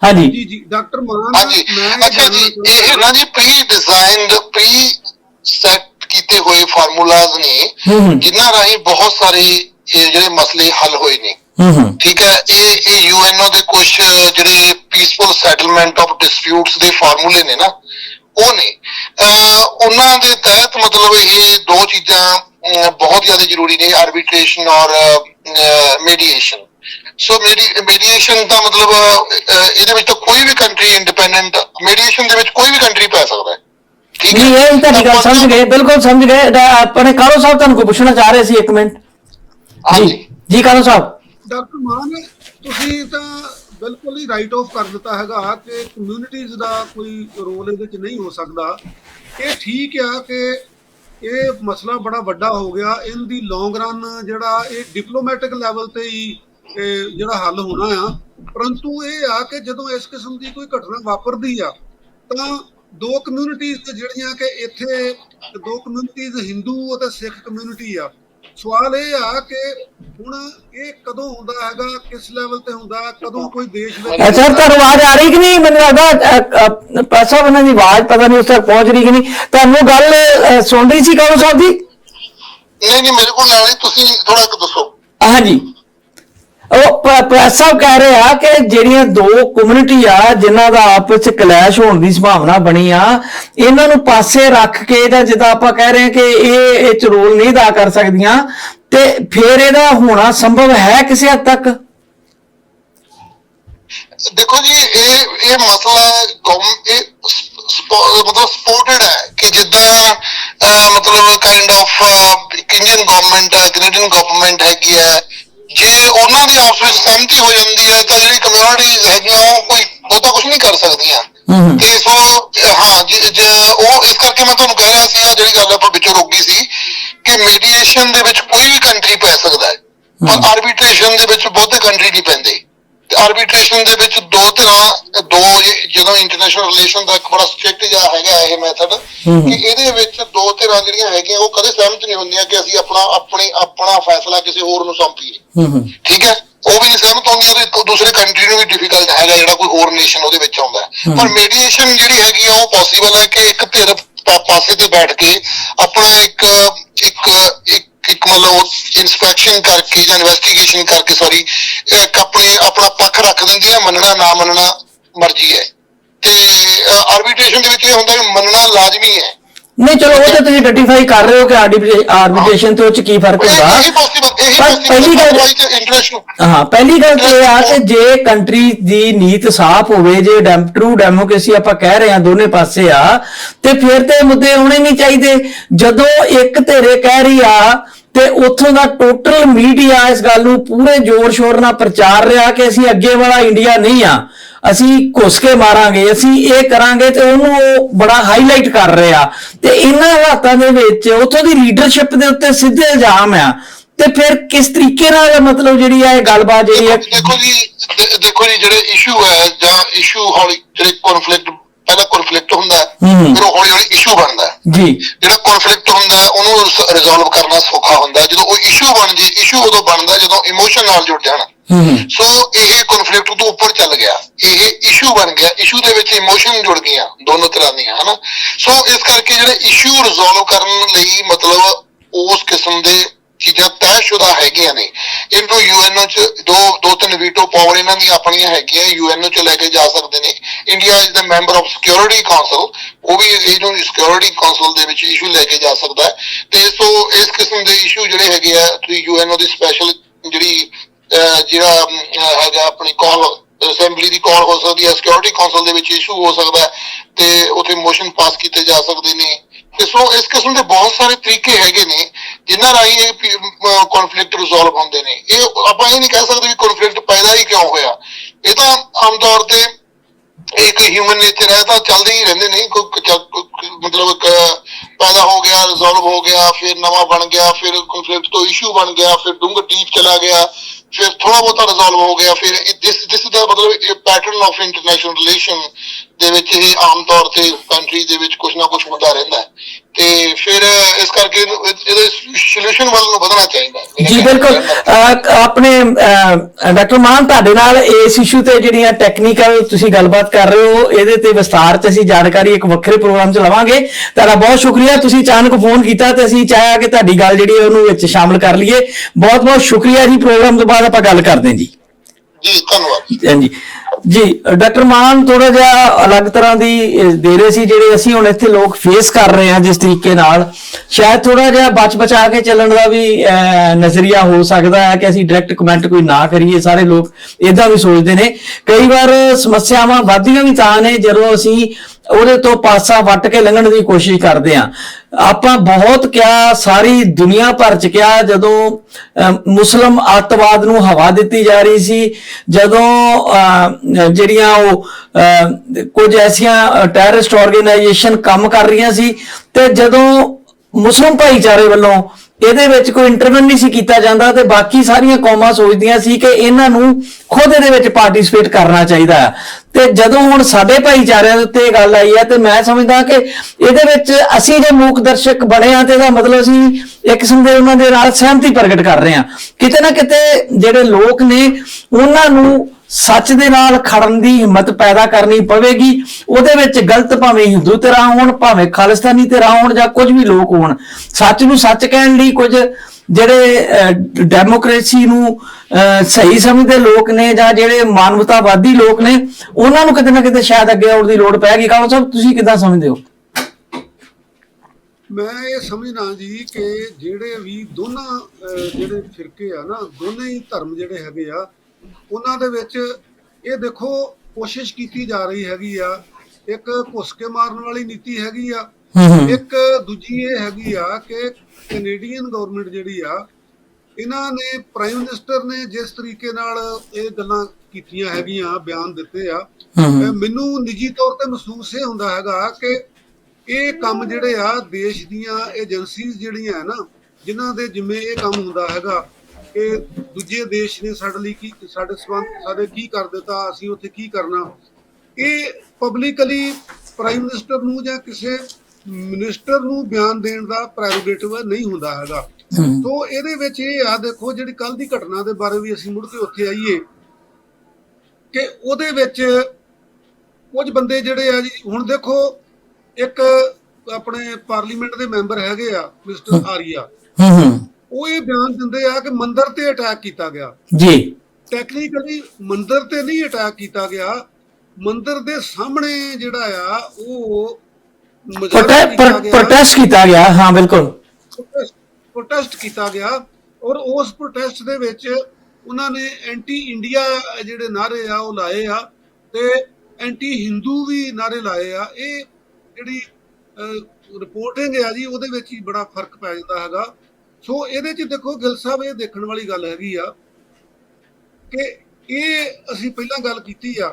ਹਾਂਜੀ। ਜੀ ਜੀ ਡਾਕਟਰ ਮਾਨ ਹਾਂਜੀ। ਮੈਂ ਅੱਛਾ ਜੀ ਇਹ ਨਾ ਜੀ ਪ੍ਰੀ ਡਿਜ਼ਾਈਨਡ ਪ੍ਰੀ ਸੈਟ ਕੀਤੇ ਹੋਏ ਫਾਰਮੂਲਾਜ਼ ਨੇ। ਜਿਨ੍ਹਾਂ ਰਾਹੀਂ ਬਹੁਤ ਸਾਰੇ ਇਹ ਜਿਹੜੇ ਮਸਲੇ ਹੱਲ ਹੋਏ ਨੇ। ਠੀਕ ਹੈ ਇਹ ਇਹ ਯੂਐਨਓ ਦੇ ਕੁਝ ਜਿਹੜੇ ਪੀਸਫੁਲ ਸੈਟਲਮੈਂਟ ਆਫ ਡਿਸਪਿਊਟਸ ਦੇ ਫਾਰਮੂਲੇ ਨੇ ਨਾ ਉਹ ਨੇ। ਉਹਨਾਂ ਦੇ ਤਹਿਤ ਮਤਲਬ ਇਹ ਦੋ ਚੀਜ਼ਾਂ ਬਹੁਤ ਜ਼ਿਆਦਾ ਜ਼ਰੂਰੀ ਨੇ ਆਰਬਿਟ੍ਰੇਸ਼ਨ ਔਰ ਮੀਡੀਏਸ਼ਨ ਸੋ ਮੀਡੀਏਸ਼ਨ ਦਾ ਮਤਲਬ ਇਹਦੇ ਵਿੱਚ ਤਾਂ ਕੋਈ ਵੀ ਕੰਟਰੀ ਇੰਡੀਪੈਂਡੈਂਟ ਮੀਡੀਏਸ਼ਨ ਦੇ ਵਿੱਚ ਕੋਈ ਵੀ ਕੰਟਰੀ ਪੈ ਸਕਦਾ ਹੈ। ਠੀਕ ਨਹੀਂ ਇਹ ਤੁਹਾਡੀ ਗੱਲ ਸਮਝ ਗਏ ਬਿਲਕੁਲ ਸਮਝ ਗਏ। ਆਪਣੇ ਕਾਲੋ ਸਾਹਿਬ ਤੁਹਾਨੂੰ ਕੋਈ ਪੁੱਛਣਾ ਚਾਹ ਰਹੇ ਸੀ ਇੱਕ ਮਿੰਟ? ਹਾਂਜੀ। ਜੀ ਜੀ ਕਾਲੋ ਸਾਹਿਬ। ਡਾਕਟਰ ਮਾਨ ਤੁਸੀਂ ਤਾਂ ਬਿਲਕੁਲ ਹੀ ਰਾਈਟ ਆਫ ਕਰ ਦਿੱਤਾ ਹੈਗਾ ਕਿ ਕਮਿਊਨਿਟੀਜ਼ ਦਾ ਕੋਈ ਰੋਲ ਇਹਦੇ ਵਿੱਚ ਨਹੀਂ ਹੋ ਸਕਦਾ। ਇਹ ਠੀਕ ਆ ਕਿ ਇਹ ਮਸਲਾ ਬੜਾ ਵੱਡਾ ਹੋ ਗਿਆ। ਇਨ ਦੀ ਲੌਂਗ ਰਨ ਜਿਹੜਾ ਇਹ ਡਿਪਲੋਮੈਟਿਕ ਲੈਵਲ ਤੇ ਹੀ ਇਹ ਜਿਹੜਾ ਹੱਲ ਹੋਣਾ ਆ ਪਰੰਤੂ ਇਹ ਆ ਕਿ ਜਦੋਂ ਇਸ ਕਿਸਮ ਦੀ ਕੋਈ ਘਟਨਾ ਵਾਪਰਦੀ ਆ ਤਾਂ ਦੋ ਕਮਿਊਨਿਟੀਜ਼ ਜਿਹੜੀਆਂ ਕਿ ਇੱਥੇ ਦੋ ਕਮਿਊਨਿਟੀਜ਼ ਹਿੰਦੂ ਅਤੇ ਸਿੱਖ ਕਮਿਊਨਿਟੀ ਆ ਸਵਾਲ ਇਹ ਆ ਕਿ ਹੁਣ ਇਹ ਕਦੋਂ ਹੁੰਦਾ ਹੈਗਾ ਕਿਸ ਲੈਵਲ ਤੇ ਹੁੰਦਾ ਕਦੋਂ ਕੋਈ ਦੇਸ਼ ਵਿੱਚ ਅ, ਸਰ ਤੁਹਾਨੂੰ ਆਵਾਜ਼ ਆ ਰਹੀ ਕਿ ਨਹੀਂ? ਮੈਨੂੰ ਲੱਗਦਾ ਪੈਸਾ ਉਹਨਾਂ ਦੀ ਆਵਾਜ਼ ਪਤਾ ਨਹੀਂ ਉਸ ਤੱਕ ਪਹੁੰਚ ਰਹੀ ਕਿ ਨਹੀਂ। ਤੁਹਾਨੂੰ ਗੱਲ ਸੁਣ ਰਹੀ ਸੀ ਕੌਣ ਸਾਹਿਬ ਦੀ? ਨਹੀਂ ਨਹੀਂ ਮੇਰੇ ਕੋਲ ਆ ਰਹੀ ਤੁਸੀਂ ਥੋੜਾ ਕੁ ਦੱਸੋ। ਹਾਂਜੀ। ਉਹ ਪ੍ਰੈਸ ਸਾਹਿਬ ਕਹਿ ਰਹੇ ਆ ਕਿ ਜਿਹੜੀਆਂ ਦੋ ਕਮਿਊਨਿਟੀ ਆ, ਜਿਨ੍ਹਾਂ ਦਾ ਆਪਸ ਵਿੱਚ ਕਲੈਸ਼ ਹੋਣ ਦੀ ਸੰਭਾਵਨਾ ਬਣੀ ਆ, ਇਹਨਾਂ ਨੂੰ ਪਾਸੇ ਰੱਖ ਕੇ ਜਾਂ ਜਿੱਦਾਂ ਆਪਾਂ ਕਹਿ ਰਹੇ ਹਾਂ ਕਿ ਇਹ ਇਹ ਚ ਰੋਲ ਨਹੀਂ ਅਦਾ ਕਰ ਸਕਦੀਆਂ, ਤੇ ਫਿਰ ਇਹਦਾ ਹੋਣਾ ਸੰਭਵ ਹੈ ਕਿਸੇ ਹੱਦ ਤੱਕ? ਦੇਖੋ ਜੀ, ਇਹ ਇਹ ਮਸਲਾ ਕੌਮ ਇਹ ਮਤਲਬ ਸਪੋਰਟਡ ਹੈ ਕਿ ਜਿੱਦਾਂ ਮਤਲਬ kind of Indian government Canadian government ਹੈਗੀ ਹੈ ਜੇ ਉਹਨਾਂ ਦੀ ਆਪਸ ਵਿੱਚ ਸਹਿਮਤੀ ਹੋ ਜਾਂਦੀ ਹੈ ਤਾਂ ਜਿਹੜੀ ਕਮਿਊਨਿਟੀਜ਼ ਹੈਗੀਆਂ ਉਹ ਕੋਈ ਬਹੁਤਾ ਕੁਝ ਨਹੀਂ ਕਰ ਸਕਦੀਆਂ। ਤੇ ਸੋ ਹਾਂ ਉਹ ਇਸ ਕਰਕੇ ਮੈਂ ਤੁਹਾਨੂੰ ਕਹਿ ਰਿਹਾ ਸੀ ਆ ਜਿਹੜੀ ਗੱਲ ਆਪਾਂ ਵਿੱਚੋਂ ਰੋਕੀ ਸੀ ਕਿ ਮੀਡੀਏਸ਼ਨ ਦੇ ਵਿੱਚ ਕੋਈ ਵੀ ਕੰਟਰੀ ਪੈ ਸਕਦਾ ਹੈ। ਪਰ ਆਰਬਿਟ੍ਰੇਸ਼ਨ ਦੇ ਵਿੱਚ ਬਹੁਤੇ ਕੰਟਰੀ ਨਹੀਂ ਪੈਂਦੇ। ਆਰਬਿਟ੍ਰੇਸ਼ਨ ਦੇ ਵਿੱਚ ਦੋ ਤਰ੍ਹਾਂ ਦੋ ਜਦੋਂ ਇੰਟਰਨੈਸ਼ਨਲ ਰਿਲੇਸ਼ਨ ਦਾ ਇੱਕ ਬੜਾ ਸਟ੍ਰਿਕਟ ਜਿਹਾ ਹੈਗਾ ਇਹ ਮੈਥਡ। ਕਿ ਇਹਦੇ ਵਿੱਚ ਦੋ ਧਿਰਾਂ ਜਿਹੜੀਆਂ ਹੈਗੀਆਂ ਉਹ ਕਦੇ ਸਹਿਮਤ ਨਹੀਂ ਹੁੰਦੀਆਂ ਕਿ ਅਸੀਂ ਆਪਣਾ ਆਪਣੀ ਆਪਣਾ ਫੈਸਲਾ ਕਿਸੇ ਹੋਰ ਨੂੰ ਸੌਂਪੀਏ ਠੀਕ ਹੈ ਉਹ ਵੀ ਨਹੀਂ ਸਹਿਮਤ ਹੁੰਦੀਆਂ ਤੇ ਦੂਸਰੇ ਕੰਟਰੀ ਨੂੰ ਵੀ ਡਿਫਿਕਲਟ ਹੈਗਾ ਜਿਹੜਾ ਕੋਈ ਹੋਰ ਨੇਸ਼ਨ ਉਹਦੇ ਵਿੱਚ ਆਉਂਦਾ। ਪਰ ਮੀਡੀਏਸ਼ਨ ਜਿਹੜੀ ਹੈਗੀ ਆ ਉਹ ਪੋਸੀਬਲ ਹੈ ਕਿ ਇੱਕ ਧਿਰ ਪਾਸੇ ਤੇ ਬੈਠ ਕੇ ਆਪਣਾ ਇੱਕ ਇੱਕ ਇੱਕ ਇੱਕ ਮਤਲਬ ਇਨਸਪੈਕਸ਼ਨ ਕਰਕੇ ਜਾਂ ਇਨਵੈਸਟੀਗੇਸ਼ਨ ਕਰਕੇ ਸੌਰੀ ਆਪਣੇ, ਆਪਣਾ ਪੱਖ ਰੱਖ ਦਿੰਦੇ ਆ ਮੰਨਣਾ, ਨਾ ਮੰਨਣਾ ਮਰਜ਼ੀ ਹੈ। ਤੇ ਆਰਬਿਟ੍ਰੇਸ਼ਨ ਦੇ ਵਿੱਚ ਇਹ ਹੁੰਦਾ ਵੀ ਮੰਨਣਾ ਲਾਜ਼ਮੀ ਹੈ। ਨਹੀਂ ਚਲੋ ਉਹ ਤਾਂ ਤੁਸੀਂ ਡੈਟੀਫਾਈ ਕਰ ਰਹੇ ਹੋ ਕਿ ਆਰਬਿਟ੍ਰੇਸ਼ਨ ਤੇ ਉਹ ਚ ਕੀ ਫ਼ਰਕ ਹੁੰਦਾ ਪਰ ਪਹਿਲੀ ਗੱਲ- ਹਾਂ ਪਹਿਲੀ ਗੱਲ ਇਹ ਆ ਕਿ ਜੇ ਕੰਟਰੀ ਦੀ ਨੀਤ ਸਾਫ਼ ਹੋਵੇ ਜੇ ਟਰੂ ਡੈਮੋਕ੍ਰੇਸੀ ਆਪਾਂ ਕਹਿ ਰਹੇ ਹਾਂ ਦੋਨੇ ਪਾਸੇ ਆ ਤੇ ਫਿਰ ਤੇ ਮੁੱਦੇ ਹੋਣੇ ਨਹੀਂ ਚਾਹੀਦੇ। ਜਦੋਂ ਇੱਕ ਧਿਰੇ ਕਹਿ ਰਹੀ ਆ ਤੇ ਉੱਥੋਂ ਦਾ ਟੋਟਲ ਮੀਡੀਆ ਇਸ ਗੱਲ ਨੂੰ ਪੂਰੇ ਜ਼ੋਰ ਸ਼ੋਰ ਨਾਲ ਪ੍ਰਚਾਰ ਰਿਹਾ ਕਿ ਅਸੀਂ ਅੱਗੇ ਵਾਲਾ ਇੰਡੀਆ ਨਹੀਂ ਆ। ਅਸੀਂ ਘੁਸ ਕੇ ਮਾਰਾਂਗੇ ਅਸੀਂ ਇਹ ਕਰਾਂਗੇ ਤੇ ਉਹਨੂੰ ਉਹ ਬੜਾ ਹਾਈਲਾਈਟ ਕਰ ਰਿਹਾ ਤੇ ਇਹਨਾਂ ਹਾਲਾਤਾਂ ਦੇ ਵਿੱਚ ਉੱਥੋਂ ਦੀ ਲੀਡਰਸ਼ਿਪ ਦੇ ਉੱਤੇ ਸਿੱਧੇ ਇਲਜ਼ਾਮ ਆ ਤੇ ਫਿਰ ਕਿਸ ਤਰੀਕੇ ਨਾਲ ਮਤਲਬ ਜਿਹੜੀ ਇਹ ਗੱਲਬਾਤ ਜਿਹੜੀ ਹੈ ਦੇਖੋ ਜੀ ਦੇਖੋ ਜੀ ਜਿਹੜੇ ਇਸ਼ੂ ਹੈ ਜਾਂ ਇਸ਼ੂ ਹੌਲੀ ਜਿਹੜੇ ਕਨਫਲਿਕਟ ਪਹਿਲਾਂ ਕਨਫਲਿਕਟ ਹੁੰਦਾ ਹੈ, ਹੂੰ। ਫਿਰ ਉਹ ਹੌਲੀ ਹੌਲੀ ਇਸ਼ੂ ਬਣਦਾ ਹੈ। ਜੀ ਜਿਹੜਾ ਕਨਫਲਿਕਟ ਹੁੰਦਾ ਹੈ, ਉਹਨੂੰ ਰਿਜ਼ੋਲਵ ਕਰਨਾ ਸੌਖਾ ਹੁੰਦਾ ਹੈ। ਜਦੋਂ ਉਹ ਇਸ਼ੂ ਬਣ ਜੇ ਇਸ਼ੂ ਉਦੋਂ ਬਣਦਾ ਜਦੋਂ ਇਮੋਸ਼ਨ ਨਾਲ ਜੁੜ ਜਾਣ ਹੂੰ ਹੂੰ ਸੋ ਇਹ ਕਨਫਲਿਕਟ ਤੋਂ ਉੱਪਰ ਚੱਲ ਗਿਆ। ਇਹ ਇਸ਼ੂ ਬਣ ਗਿਆ। ਇਸ਼ੂ ਦੇ ਵਿੱਚ ਇਮੋਸ਼ਨ ਜੁੜ ਗਈਆਂ ਦੋਨੋਂ ਤਰ੍ਹਾਂ ਦੀਆਂ, ਹਨਾ? ਸੋ ਇਸ ਕਰਕੇ ਜਿਹੜੇ ਇਸ਼ੂ ਰਿਜ਼ੋਲਵ ਕਰਨ ਲਈ ਮਤਲਬ ਉਸ ਕਿਸਮ ਦੇ ਚੀਜ਼ਾਂ ਤੈਅਸ਼ੁਦਾ ਹੈਗੀਆਂ ਨੇ। ਇਹਨੂੰ ਯੂਐਨਓ ਚ ਦੋ ਦੋ ਤਿੰਨ ਵੀਟੋ ਪਾਵਰ ਇਹਨਾਂ ਦੀਆਂ ਆਪਣੀਆਂ ਹੈਗੀਆਂ। ਯੂਐਨਓ ਚ ਲੈ ਕੇ ਜਾ ਸਕਦੇ ਨੇ। India is the member of security council ਉਹ ਵੀ ਇਹਨੂੰ ਸਿਕਿਉਰਿਟੀ ਕਾਉਂਸਲ ਦੇ ਵਿੱਚ ਇਸ਼ੂ ਲੈ ਕੇ ਜਾ ਸਕਦਾ ਹੈ। ਤੇ ਸੋ ਇਸ ਕਿਸਮ ਦੇ ਇਸ਼ੂ ਜਿਹੜੇ ਹੈਗੇ ਆ, ਤੁਸੀਂ ਯੂਐਨਓ ਦੀ ਸਪੈਸ਼ਲ ਜਿਹੜੀ ਜਿਹੜਾ ਹੈਗਾ ਆਪਣੀ ਕਾਲ ਅਸੈਂਬਲੀ ਦੀ ਕਾਲ ਹੋ ਸਕਦੀ ਹੈ ਸਿਕਿਉਰਿਟੀ ਕਾਉਂਸਲ ਦੇ ਵਿੱਚ ਇਸ਼ੂ ਹੋ ਸਕਦਾ ਤੇ ਉੱਥੇ ਮੋਸ਼ਨ ਪਾਸ ਕੀਤੇ ਜਾ ਸਕਦੇ ਨੇ। ਤੇ ਸੋ ਇਸ ਕਿਸਮ ਦੇ ਬਹੁਤ ਸਾਰੇ ਤਰੀਕੇ ਹੈਗੇ ਨੇ ਜਿਨ੍ਹਾਂ ਰਾਹੀਂ ਇਹ ਕਨਫਲਿਕਟ ਰਿਜ਼ੋਲਵ ਹੁੰਦੇ ਨੇ। ਇਹ ਆਪਾਂ ਇਹ ਨਹੀਂ ਕਹਿ ਸਕਦੇ ਵੀ ਕਨਫਲਿਕਟ ਪੈਦਾ ਹੀ ਕਿਉਂ ਹੋਇਆ। ਇਹ ਤਾਂ ਆਮ ਤੌਰ ਤੇ ਇੱਕ ਹਿਊਮਨ ਨੇਚਰ ਹੈ ਤਾਂ ਚੱਲਦੇ ਹੀ ਰਹਿੰਦੇ ਨੇ। ਕੋਈ ਮਤਲਬ ਪੈਦਾ ਹੋ ਗਿਆ ਰਿਜ਼ੋਲਵ ਹੋ ਗਿਆ, ਫਿਰ ਨਵਾਂ ਬਣ ਗਿਆ, ਫਿਰ ਕਨਫਲਿਕਟ ਤੋਂ ਇਸ਼ੂ ਬਣ ਗਿਆ, ਫਿਰ ਡੂੰਘ ਡੀਪ ਚਲਾ ਗਿਆ ਫਿਰ ਥੋੜਾ ਬਹੁਤਾ ਰਿਜ਼ੋਲਵ ਹੋ ਗਿਆ, ਫਿਰ ਦਿਸ ਦਿਸ ਦਾ ਮਤਲਬ ਪੈਟਰਨ ਆਫ ਇੰਟਰਨੈਸ਼ਨਲ ਰਿਲੇਸ਼ਨ ਦੇ ਵਿੱਚ ਇਹ ਆਮ ਤੌਰ ਤੇ ਕੰਟਰੀ ਦੇ ਵਿੱਚ ਕੁਝ ਨਾ ਕੁਝ ਹੁੰਦਾ ਰਹਿੰਦਾ ਹੈ। ਤੇ ਫਿਰ ਇਸ ਕਰਕੇ ਇਹਦੇ ਸੋਲੂਸ਼ਨ ਵੱਲ ਨੂੰ ਵਧਣਾ ਚਾਹੀਦਾ ਜੀ ਬਿਲਕੁਲ। ਆਪਣੇ ਡਾਕਟਰ ਮਾਨ ਤੁਹਾਡੇ ਨਾਲ ਇਸ ਇਸ਼ੂ ਤੇ ਜਿਹੜੀਆਂ ਟੈਕਨੀਕਲ ਤੁਸੀਂ ਗੱਲਬਾਤ ਕਰ ਰਹੇ ਹੋ ਇਹਦੇ ਤੇ ਵਿਸਤਾਰ ਚ ਅਸੀਂ ਜਾਣਕਾਰੀ ਇੱਕ ਵੱਖਰੇ ਪ੍ਰੋਗਰਾਮ ਚ ਲਵਾਂਗੇ। ਤੁਹਾਡਾ ਬਹੁਤ ਸ਼ੁਕਰੀਆ ਤੁਸੀਂ ਅਚਾਨਕ ਫੋਨ ਕੀਤਾ ਤੇ ਅਸੀਂ ਚਾਹਿਆ ਕਿ ਤੁਹਾਡੀ ਗੱਲ ਜਿਹੜੀ ਹੈ ਉਹਨੂੰ ਵਿੱਚ ਸ਼ਾਮਲ ਕਰ ਲਈਏ। ਬਹੁਤ ਬਹੁਤ ਸ਼ੁਕਰੀਆ ਜੀ ਪ੍ਰੋਗਰਾਮ ਤੋਂ ਬਾਅਦ ਆਪਾਂ ਗੱਲ ਕਰਦੇ ਹਾਂ ਜੀ। ਜੀ ਧੰਨਵਾਦ। ਹਾਂਜੀ। ਜੀ ਡਾਕਟਰ ਮਾਨ ਥੋੜਾ ਜਿਹਾ ਅਲੱਗ ਤਰ੍ਹਾਂ ਦੀ ਦੇ ਰਹੇ ਸੀ ਜਿਹੜੇ ਅਸੀਂ ਹੁਣ ਇੱਥੇ ਲੋਕ ਫੇਸ ਕਰ ਰਹੇ ਹਾਂ ਜਿਸ ਤਰੀਕੇ ਨਾਲ। ਸ਼ਾਇਦ ਥੋੜਾ ਜਿਹਾ ਬਚ ਬਚਾ ਕੇ ਚੱਲਣ ਦਾ ਵੀ ਅਹ, ਨਜ਼ਰੀਆ ਹੋ ਸਕਦਾ ਹੈ ਕਿ ਅਸੀਂ ਡਾਇਰੈਕਟ ਕਮੈਂਟ ਕੋਈ ਨਾ ਕਰੀਏ ਸਾਰੇ ਲੋਕ ਇਦਾਂ ਵੀ ਸੋਚਦੇ ਨੇ। ਕਈ ਵਾਰ ਸਮੱਸਿਆਵਾਂ ਵੱਧਦੀਆਂ ਵੀ ਤਾਂ ਨੇ ਜਦੋਂ ਅਸੀਂ ਉਹਦੇ ਤੋਂ ਪਾਸਾ ਵੱਟ ਕੇ ਲੰਘਣ ਦੀ ਕੋਸ਼ਿਸ਼ ਕਰਦੇ ਹਾਂ। ਆਪਾਂ ਬਹੁਤ ਕਿਹਾ ਸਾਰੀ ਦੁਨੀਆ ਭਰ ਚ ਕਿਹਾ ਜਦੋਂ ਅਹ, ਮੁਸਲਮ ਅੱਤਵਾਦ ਨੂੰ ਹਵਾ ਦਿੱਤੀ ਜਾ ਰਹੀ ਸੀ ਜਦੋਂ ਅਹ, ਜਿਹੜੀਆਂ ਉਹ ਅਹ, ਕੁਝ ਐਸੀਆਂ ਟੈਰਰਿਸਟ ਆਰਗੇਨਾਈਜੇਸ਼ਨ ਕੰਮ ਕਰ ਰਹੀਆਂ ਸੀ ਤੇ ਜਦੋਂ ਮੁਸਲਮ ਭਾਈਚਾਰੇ ਵੱਲੋਂ ਇਹਦੇ ਵਿੱਚ ਕੋਈ ਇੰਟਰਵੈਨ ਨਹੀਂ ਸੀ ਕੀਤਾ ਜਾਂਦਾ ਤੇ ਬਾਕੀ ਸਾਰੀਆਂ ਕੌਮਾਂ ਸੋਚਦੀਆਂ ਸੀ ਕਿ ਇਹਨਾਂ ਨੂੰ ਖੁਦ ਇਹਦੇ ਵਿੱਚ ਪਾਰਟਿਸਿਪੇਟ ਕਰਨਾ ਚਾਹੀਦਾ ਹੈ। ਤੇ ਜਦੋਂ ਹੁਣ ਸਾਡੇ ਭਾਈਚਾਰਿਆਂ ਦੇ ਉੱਤੇ ਇਹ ਗੱਲ ਆਈ ਹੈ ਤੇ ਮੈਂ ਸਮਝਦਾ ਕਿ ਇਹਦੇ ਵਿੱਚ ਅਸੀਂ ਜੇ ਮੂਕ ਦਰਸ਼ਕ ਬਣੇ ਆ ਤੇ ਇਹਦਾ ਮਤਲਬ ਅਸੀਂ ਇੱਕ ਕਿਸਮ ਦੇ ਉਹਨਾਂ ਦੇ ਨਾਲ ਸਹਿਮਤੀ ਪ੍ਰਗਟ ਕਰ ਰਹੇ ਹਾਂ। ਕਿਤੇ ਨਾ ਕਿਤੇ ਜਿਹੜੇ ਲੋਕ ਨੇ, ਉਹਨਾਂ ਨੂੰ ਸੱਚ ਦੇ ਨਾਲ ਖੜਨ ਦੀ ਹਿੰਮਤ ਪੈਦਾ ਕਰਨੀ ਪਵੇਗੀ। ਉਹਦੇ ਵਿੱਚ ਗਲਤ ਭਾਵੇਂ ਹਿੰਦੂ ਤੇ ਹੋਣ, ਭਾਵੇਂ ਖਾਲਿਸਤਾਨੀ ਤੇ ਹੋਣ ਜਾਂ ਕੁਝ ਵੀ ਲੋਕ ਹੋਣ। ਸੱਚ ਨੂੰ ਸੱਚ ਕਹਿਣ ਲਈ ਕੁਝ ਜਿਹੜੇ ਡੈਮੋਕ੍ਰੇਸੀ ਨੂੰ ਸਹੀ ਸਮਝਦੇ ਲੋਕ ਨੇ ਜਾਂ ਜਿਹੜੇ ਮਾਨਵਤਾਵਾਦੀ ਲੋਕ ਨੇ, ਉਹਨਾਂ ਨੂੰ ਕਿਤੇ ਨਾ ਕਿਤੇ ਸ਼ਾਇਦ ਅੱਗੇ ਆਉਣ ਦੀ ਲੋੜ ਪੈਗੀ। ਕਾਲੋ ਸਾਹਿਬ, ਤੁਸੀਂ ਕਿਦਾਂ ਸਮਝਦੇ ਹੋ? ਮੈਂ ਇਹ ਸਮਝਣਾ ਜੀ ਕਿ ਜਿਹੜੇ ਵੀ ਦੋਨਾਂ ਜਿਹੜੇ ਫਿਰਕੇ ਆ ਨਾ, ਦੋਨੇ ਹੀ ਧਰਮ ਜਿਹੜੇ ਹੈਗੇ ਆ ਉਹਨਾਂ ਦੇ ਵਿੱਚ ਇਹ ਦੇਖੋ ਕੋਸ਼ਿਸ਼ ਕੀਤੀ ਜਾ ਰਹੀ ਹੈਗੀ ਆ ਇੱਕ ਘੁਸ ਕੇ ਮਾਰਨ ਵਾਲੀ ਨੀਤੀ ਹੈਗੀ ਆ ਇੱਕ ਦੂਜੀ ਇਹ ਹੈਗੀ ਆ ਕਿ ਕੈਨੇਡੀਅਨ ਗਵਰਨਮੈਂਟ ਜਿਹੜੀ ਆ ਇਹਨਾਂ ਨੇ ਪ੍ਰਾਈਮ ਮਿਨਿਸਟਰ ਨੇ ਜਿਸ ਤਰੀਕੇ ਨਾਲ ਇਹ ਗੱਲਾਂ ਕੀਤੀਆਂ ਹੈਗੀਆਂ ਬਿਆਨ ਦਿੱਤੇ ਆ ਮੈਨੂੰ ਨਿੱਜੀ ਤੌਰ ਤੇ ਮਹਿਸੂਸ ਇਹ ਹੁੰਦਾ ਹੈਗਾ ਕਿ ਇਹ ਕੰਮ ਜਿਹੜੇ ਆ ਦੇਸ਼ ਦੀਆਂ ਏਜੰਸੀਜ਼ ਜਿਹੜੀਆਂ ਹੈ ਨਾ ਜਿਨ੍ਹਾਂ ਦੇ ਜਿੰਮੇ ਇਹ ਕੰਮ ਹੁੰਦਾ ਹੈਗਾ ਕਿ ਦੂਜੇ ਦੇਸ਼ ਨੇ ਸਾਡੇ ਲਈ ਕੀ ਸਾਡੇ ਸਬੰਧ ਸਾਡੇ ਕੀ ਕਰ ਦਿੱਤਾ ਅਸੀਂ ਉੱਥੇ ਕੀ ਕਰਨਾ? ਇਹ ਪਬਲਿਕਲੀ ਪ੍ਰਾਈਮ ਮਿਨਿਸਟਰ ਨੂੰ ਜਾਂ ਕਿਸੇ ਮਿਨਿਸਟਰ ਨੂੰ ਬਿਆਨ ਦੇਣ ਦਾ ਪ੍ਰੈਰੋਗੇਟਿਵ ਨਹੀਂ ਹੁੰਦਾ ਹੈਗਾ। ਤੋ ਇਹਦੇ ਵਿੱਚ ਇਹ ਆ ਦੇਖੋ ਜਿਹੜੀ ਕੱਲ ਦੀ ਘਟਨਾ ਦੇ ਬਾਰੇ ਵੀ ਅਸੀਂ ਮੁੜ ਕੇ ਉੱਥੇ ਆਈਏ ਕਿ ਉਹਦੇ ਵਿੱਚ ਕੁਝ ਬੰਦੇ ਜਿਹੜੇ ਆ ਜੀ ਹੁਣ ਦੇਖੋ ਇੱਕ ਆਪਣੇ ਪਾਰਲੀਮੈਂਟ ਦੇ ਮੈਂਬਰ ਹੈਗੇ ਆ ਮਿਸਟਰ ਆਰੀਆ। ਹੂੰ ਹੂੰ। ਉਹ ਇਹ ਬਿਆਨ ਦਿੰਦੇ ਆ ਕਿ ਮੰਦਰ ਤੇ ਅਟੈਕ ਕੀਤਾ ਗਿਆ। ਜੀ। ਟੈਕਨੀਕਲੀ ਮੰਦਰ ਤੇ ਨਹੀਂ ਅਟੈਕ ਕੀਤਾ ਗਿਆ। ਮੰਦਰ ਦੇ ਸਾਹਮਣੇ ਜਿਹੜਾ ਆ ਉਹ ਪ੍ਰੋਟੈਸਟ ਕੀਤਾ ਗਿਆ। ਹਾਂ ਬਿਲਕੁਲ। ਪ੍ਰੋਟੈਸਟ ਕੀਤਾ ਗਿਆ। ਔਰ ਉਸ ਪ੍ਰੋਟੈਸਟ ਦੇ ਵਿੱਚ ਉਹਨਾਂ ਨੇ ਐਂਟੀ ਇੰਡੀਆ ਜਿਹੜੇ ਨਾਰੇ ਆ ਉਹ ਲਾਏ ਆ ਤੇ ਐਂਟੀ ਹਿੰਦੂ ਵੀ ਨਾਰੇ ਲਾਏ ਆ। ਇਹ ਜਿਹੜੀ ਰਿਪੋਰਟਿੰਗ ਆ ਜੀ ਉਹਦੇ ਵਿੱਚ ਹੀ ਬੜਾ ਫ਼ਰਕ ਪੈ ਜਾਂਦਾ ਹੈਗਾ। ਸੋ ਇਹਦੇ 'ਚ ਦੇਖੋ ਗਿਲ ਸਾਹਿਬ ਇਹ ਦੇਖਣ ਵਾਲੀ ਗੱਲ ਹੈਗੀ ਆ ਕਿ ਇਹ ਅਸੀਂ ਪਹਿਲਾਂ ਗੱਲ ਕੀਤੀ ਆ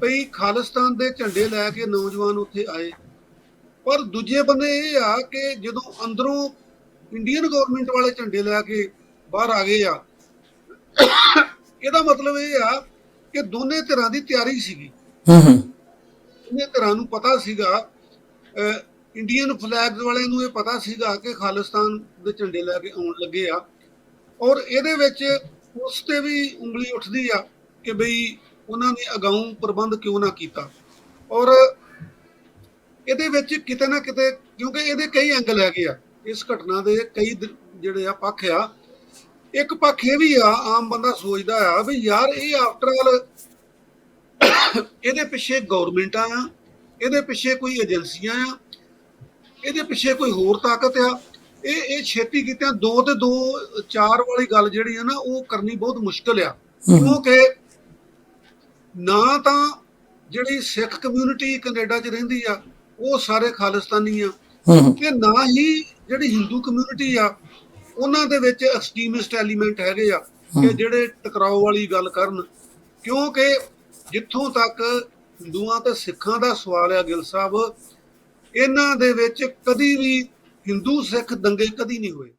ਭਈ ਖਾਲਿਸਤਾਨ ਦੇ ਝੰਡੇ ਲੈ ਕੇ ਨੌਜਵਾਨ ਉੱਥੇ ਆਏ। ਪਰ ਦੂਜੇ ਬੰਦੇ ਇਹ ਆ ਕਿ ਜਦੋਂ ਅੰਦਰੋਂ ਇੰਡੀਅਨ ਗਵਰਨਮੈਂਟ ਵਾਲੇ ਝੰਡੇ ਲੈ ਕੇ ਬਾਹਰ ਆ ਗਏ ਆ ਇਹਦਾ ਮਤਲਬ ਇਹ ਆ ਕਿ ਦੋਨੇ ਧਿਰਾਂ ਦੀ ਤਿਆਰੀ ਸੀਗੀ। ਹੂੰ ਹੂੰ। ਦੋਨੇ ਧਿਰਾਂ ਨੂੰ ਪਤਾ ਸੀਗਾ ਇੰਡੀਅਨ ਫਲੈਗਸ ਵਾਲਿਆਂ ਨੂੰ ਇਹ ਪਤਾ ਸੀਗਾ ਕਿ ਖਾਲਿਸਤਾਨ ਦੇ ਝੰਡੇ ਲੈ ਕੇ ਆਉਣ ਲੱਗੇ ਆ। ਔਰ ਇਹਦੇ ਵਿੱਚ ਉਸ ਤੇ ਵੀ ਉਂਗਲੀ ਉੱਠਦੀ ਆ ਕਿ ਬਈ ਉਹਨਾਂ ਨੇ ਅਗਾਊਂ ਪ੍ਰਬੰਧ ਕਿਉਂ ਨਾ ਕੀਤਾ। ਔਰ ਇਹਦੇ ਵਿੱਚ ਕਿਤੇ ਨਾ ਕਿਤੇ, ਕਿਉਂਕਿ ਇਹਦੇ ਕਈ ਐਂਗਲ ਹੈਗੇ ਆ, ਇਸ ਘਟਨਾ ਦੇ ਕਈ ਜਿਹੜੇ ਆ ਪੱਖ ਆ। ਇੱਕ ਪੱਖ ਇਹ ਵੀ ਆ, ਆਮ ਬੰਦਾ ਸੋਚਦਾ ਆ ਵੀ ਯਾਰ ਇਹ ਆਫਟਰ ਆਲ ਇਹਦੇ ਪਿੱਛੇ ਗਵਰਨਮੈਂਟਾਂ ਆ, ਇਹਦੇ ਪਿੱਛੇ ਕੋਈ ਏਜੰਸੀਆਂ ਆ ਇਹਦੇ ਪਿੱਛੇ ਕੋਈ ਹੋਰ ਤਾਕਤ ਆ। ਇਹ ਇਹ ਛੇਤੀ ਕੀਤਿਆਂ ਦੋ ਤੇ ਦੋ ਚਾਰ ਵਾਲੀ ਗੱਲ ਜਿਹੜੀ ਆ ਨਾ ਉਹ ਕਰਨੀ ਬਹੁਤ ਮੁਸ਼ਕਲ ਆ। ਕਿਉਂਕਿ ਨਾ ਤਾਂ ਜਿਹੜੀ ਸਿੱਖ ਕਮਿਊਨਿਟੀ ਕੈਨੇਡਾ 'ਚ ਰਹਿੰਦੀ ਆ ਉਹ ਸਾਰੇ ਖਾਲਿਸਤਾਨੀ ਆ। ਤੇ ਨਾ ਹੀ ਜਿਹੜੀ ਹਿੰਦੂ ਕਮਿਊਨਿਟੀ ਆ ਉਹਨਾਂ ਦੇ ਵਿੱਚ ਐਕਸਟ੍ਰੀਮਿਸਟ ਐਲੀਮੈਂਟ ਹੈਗੇ ਆ ਕਿ ਜਿਹੜੇ ਟਕਰਾਓ ਵਾਲੀ ਗੱਲ ਕਰਨ। ਕਿਉਂਕਿ ਜਿੱਥੋਂ ਤੱਕ ਹਿੰਦੂਆਂ ਤੇ ਸਿੱਖਾਂ ਦਾ ਸਵਾਲ ਆ ਗਿਲ ਸਾਹਿਬ ਇਹਨਾਂ ਦੇ ਵਿੱਚ ਕਦੀ ਵੀ ਹਿੰਦੂ ਸਿੱਖ ਦੰਗੇ ਕਦੀ ਨਹੀਂ ਹੋਏ।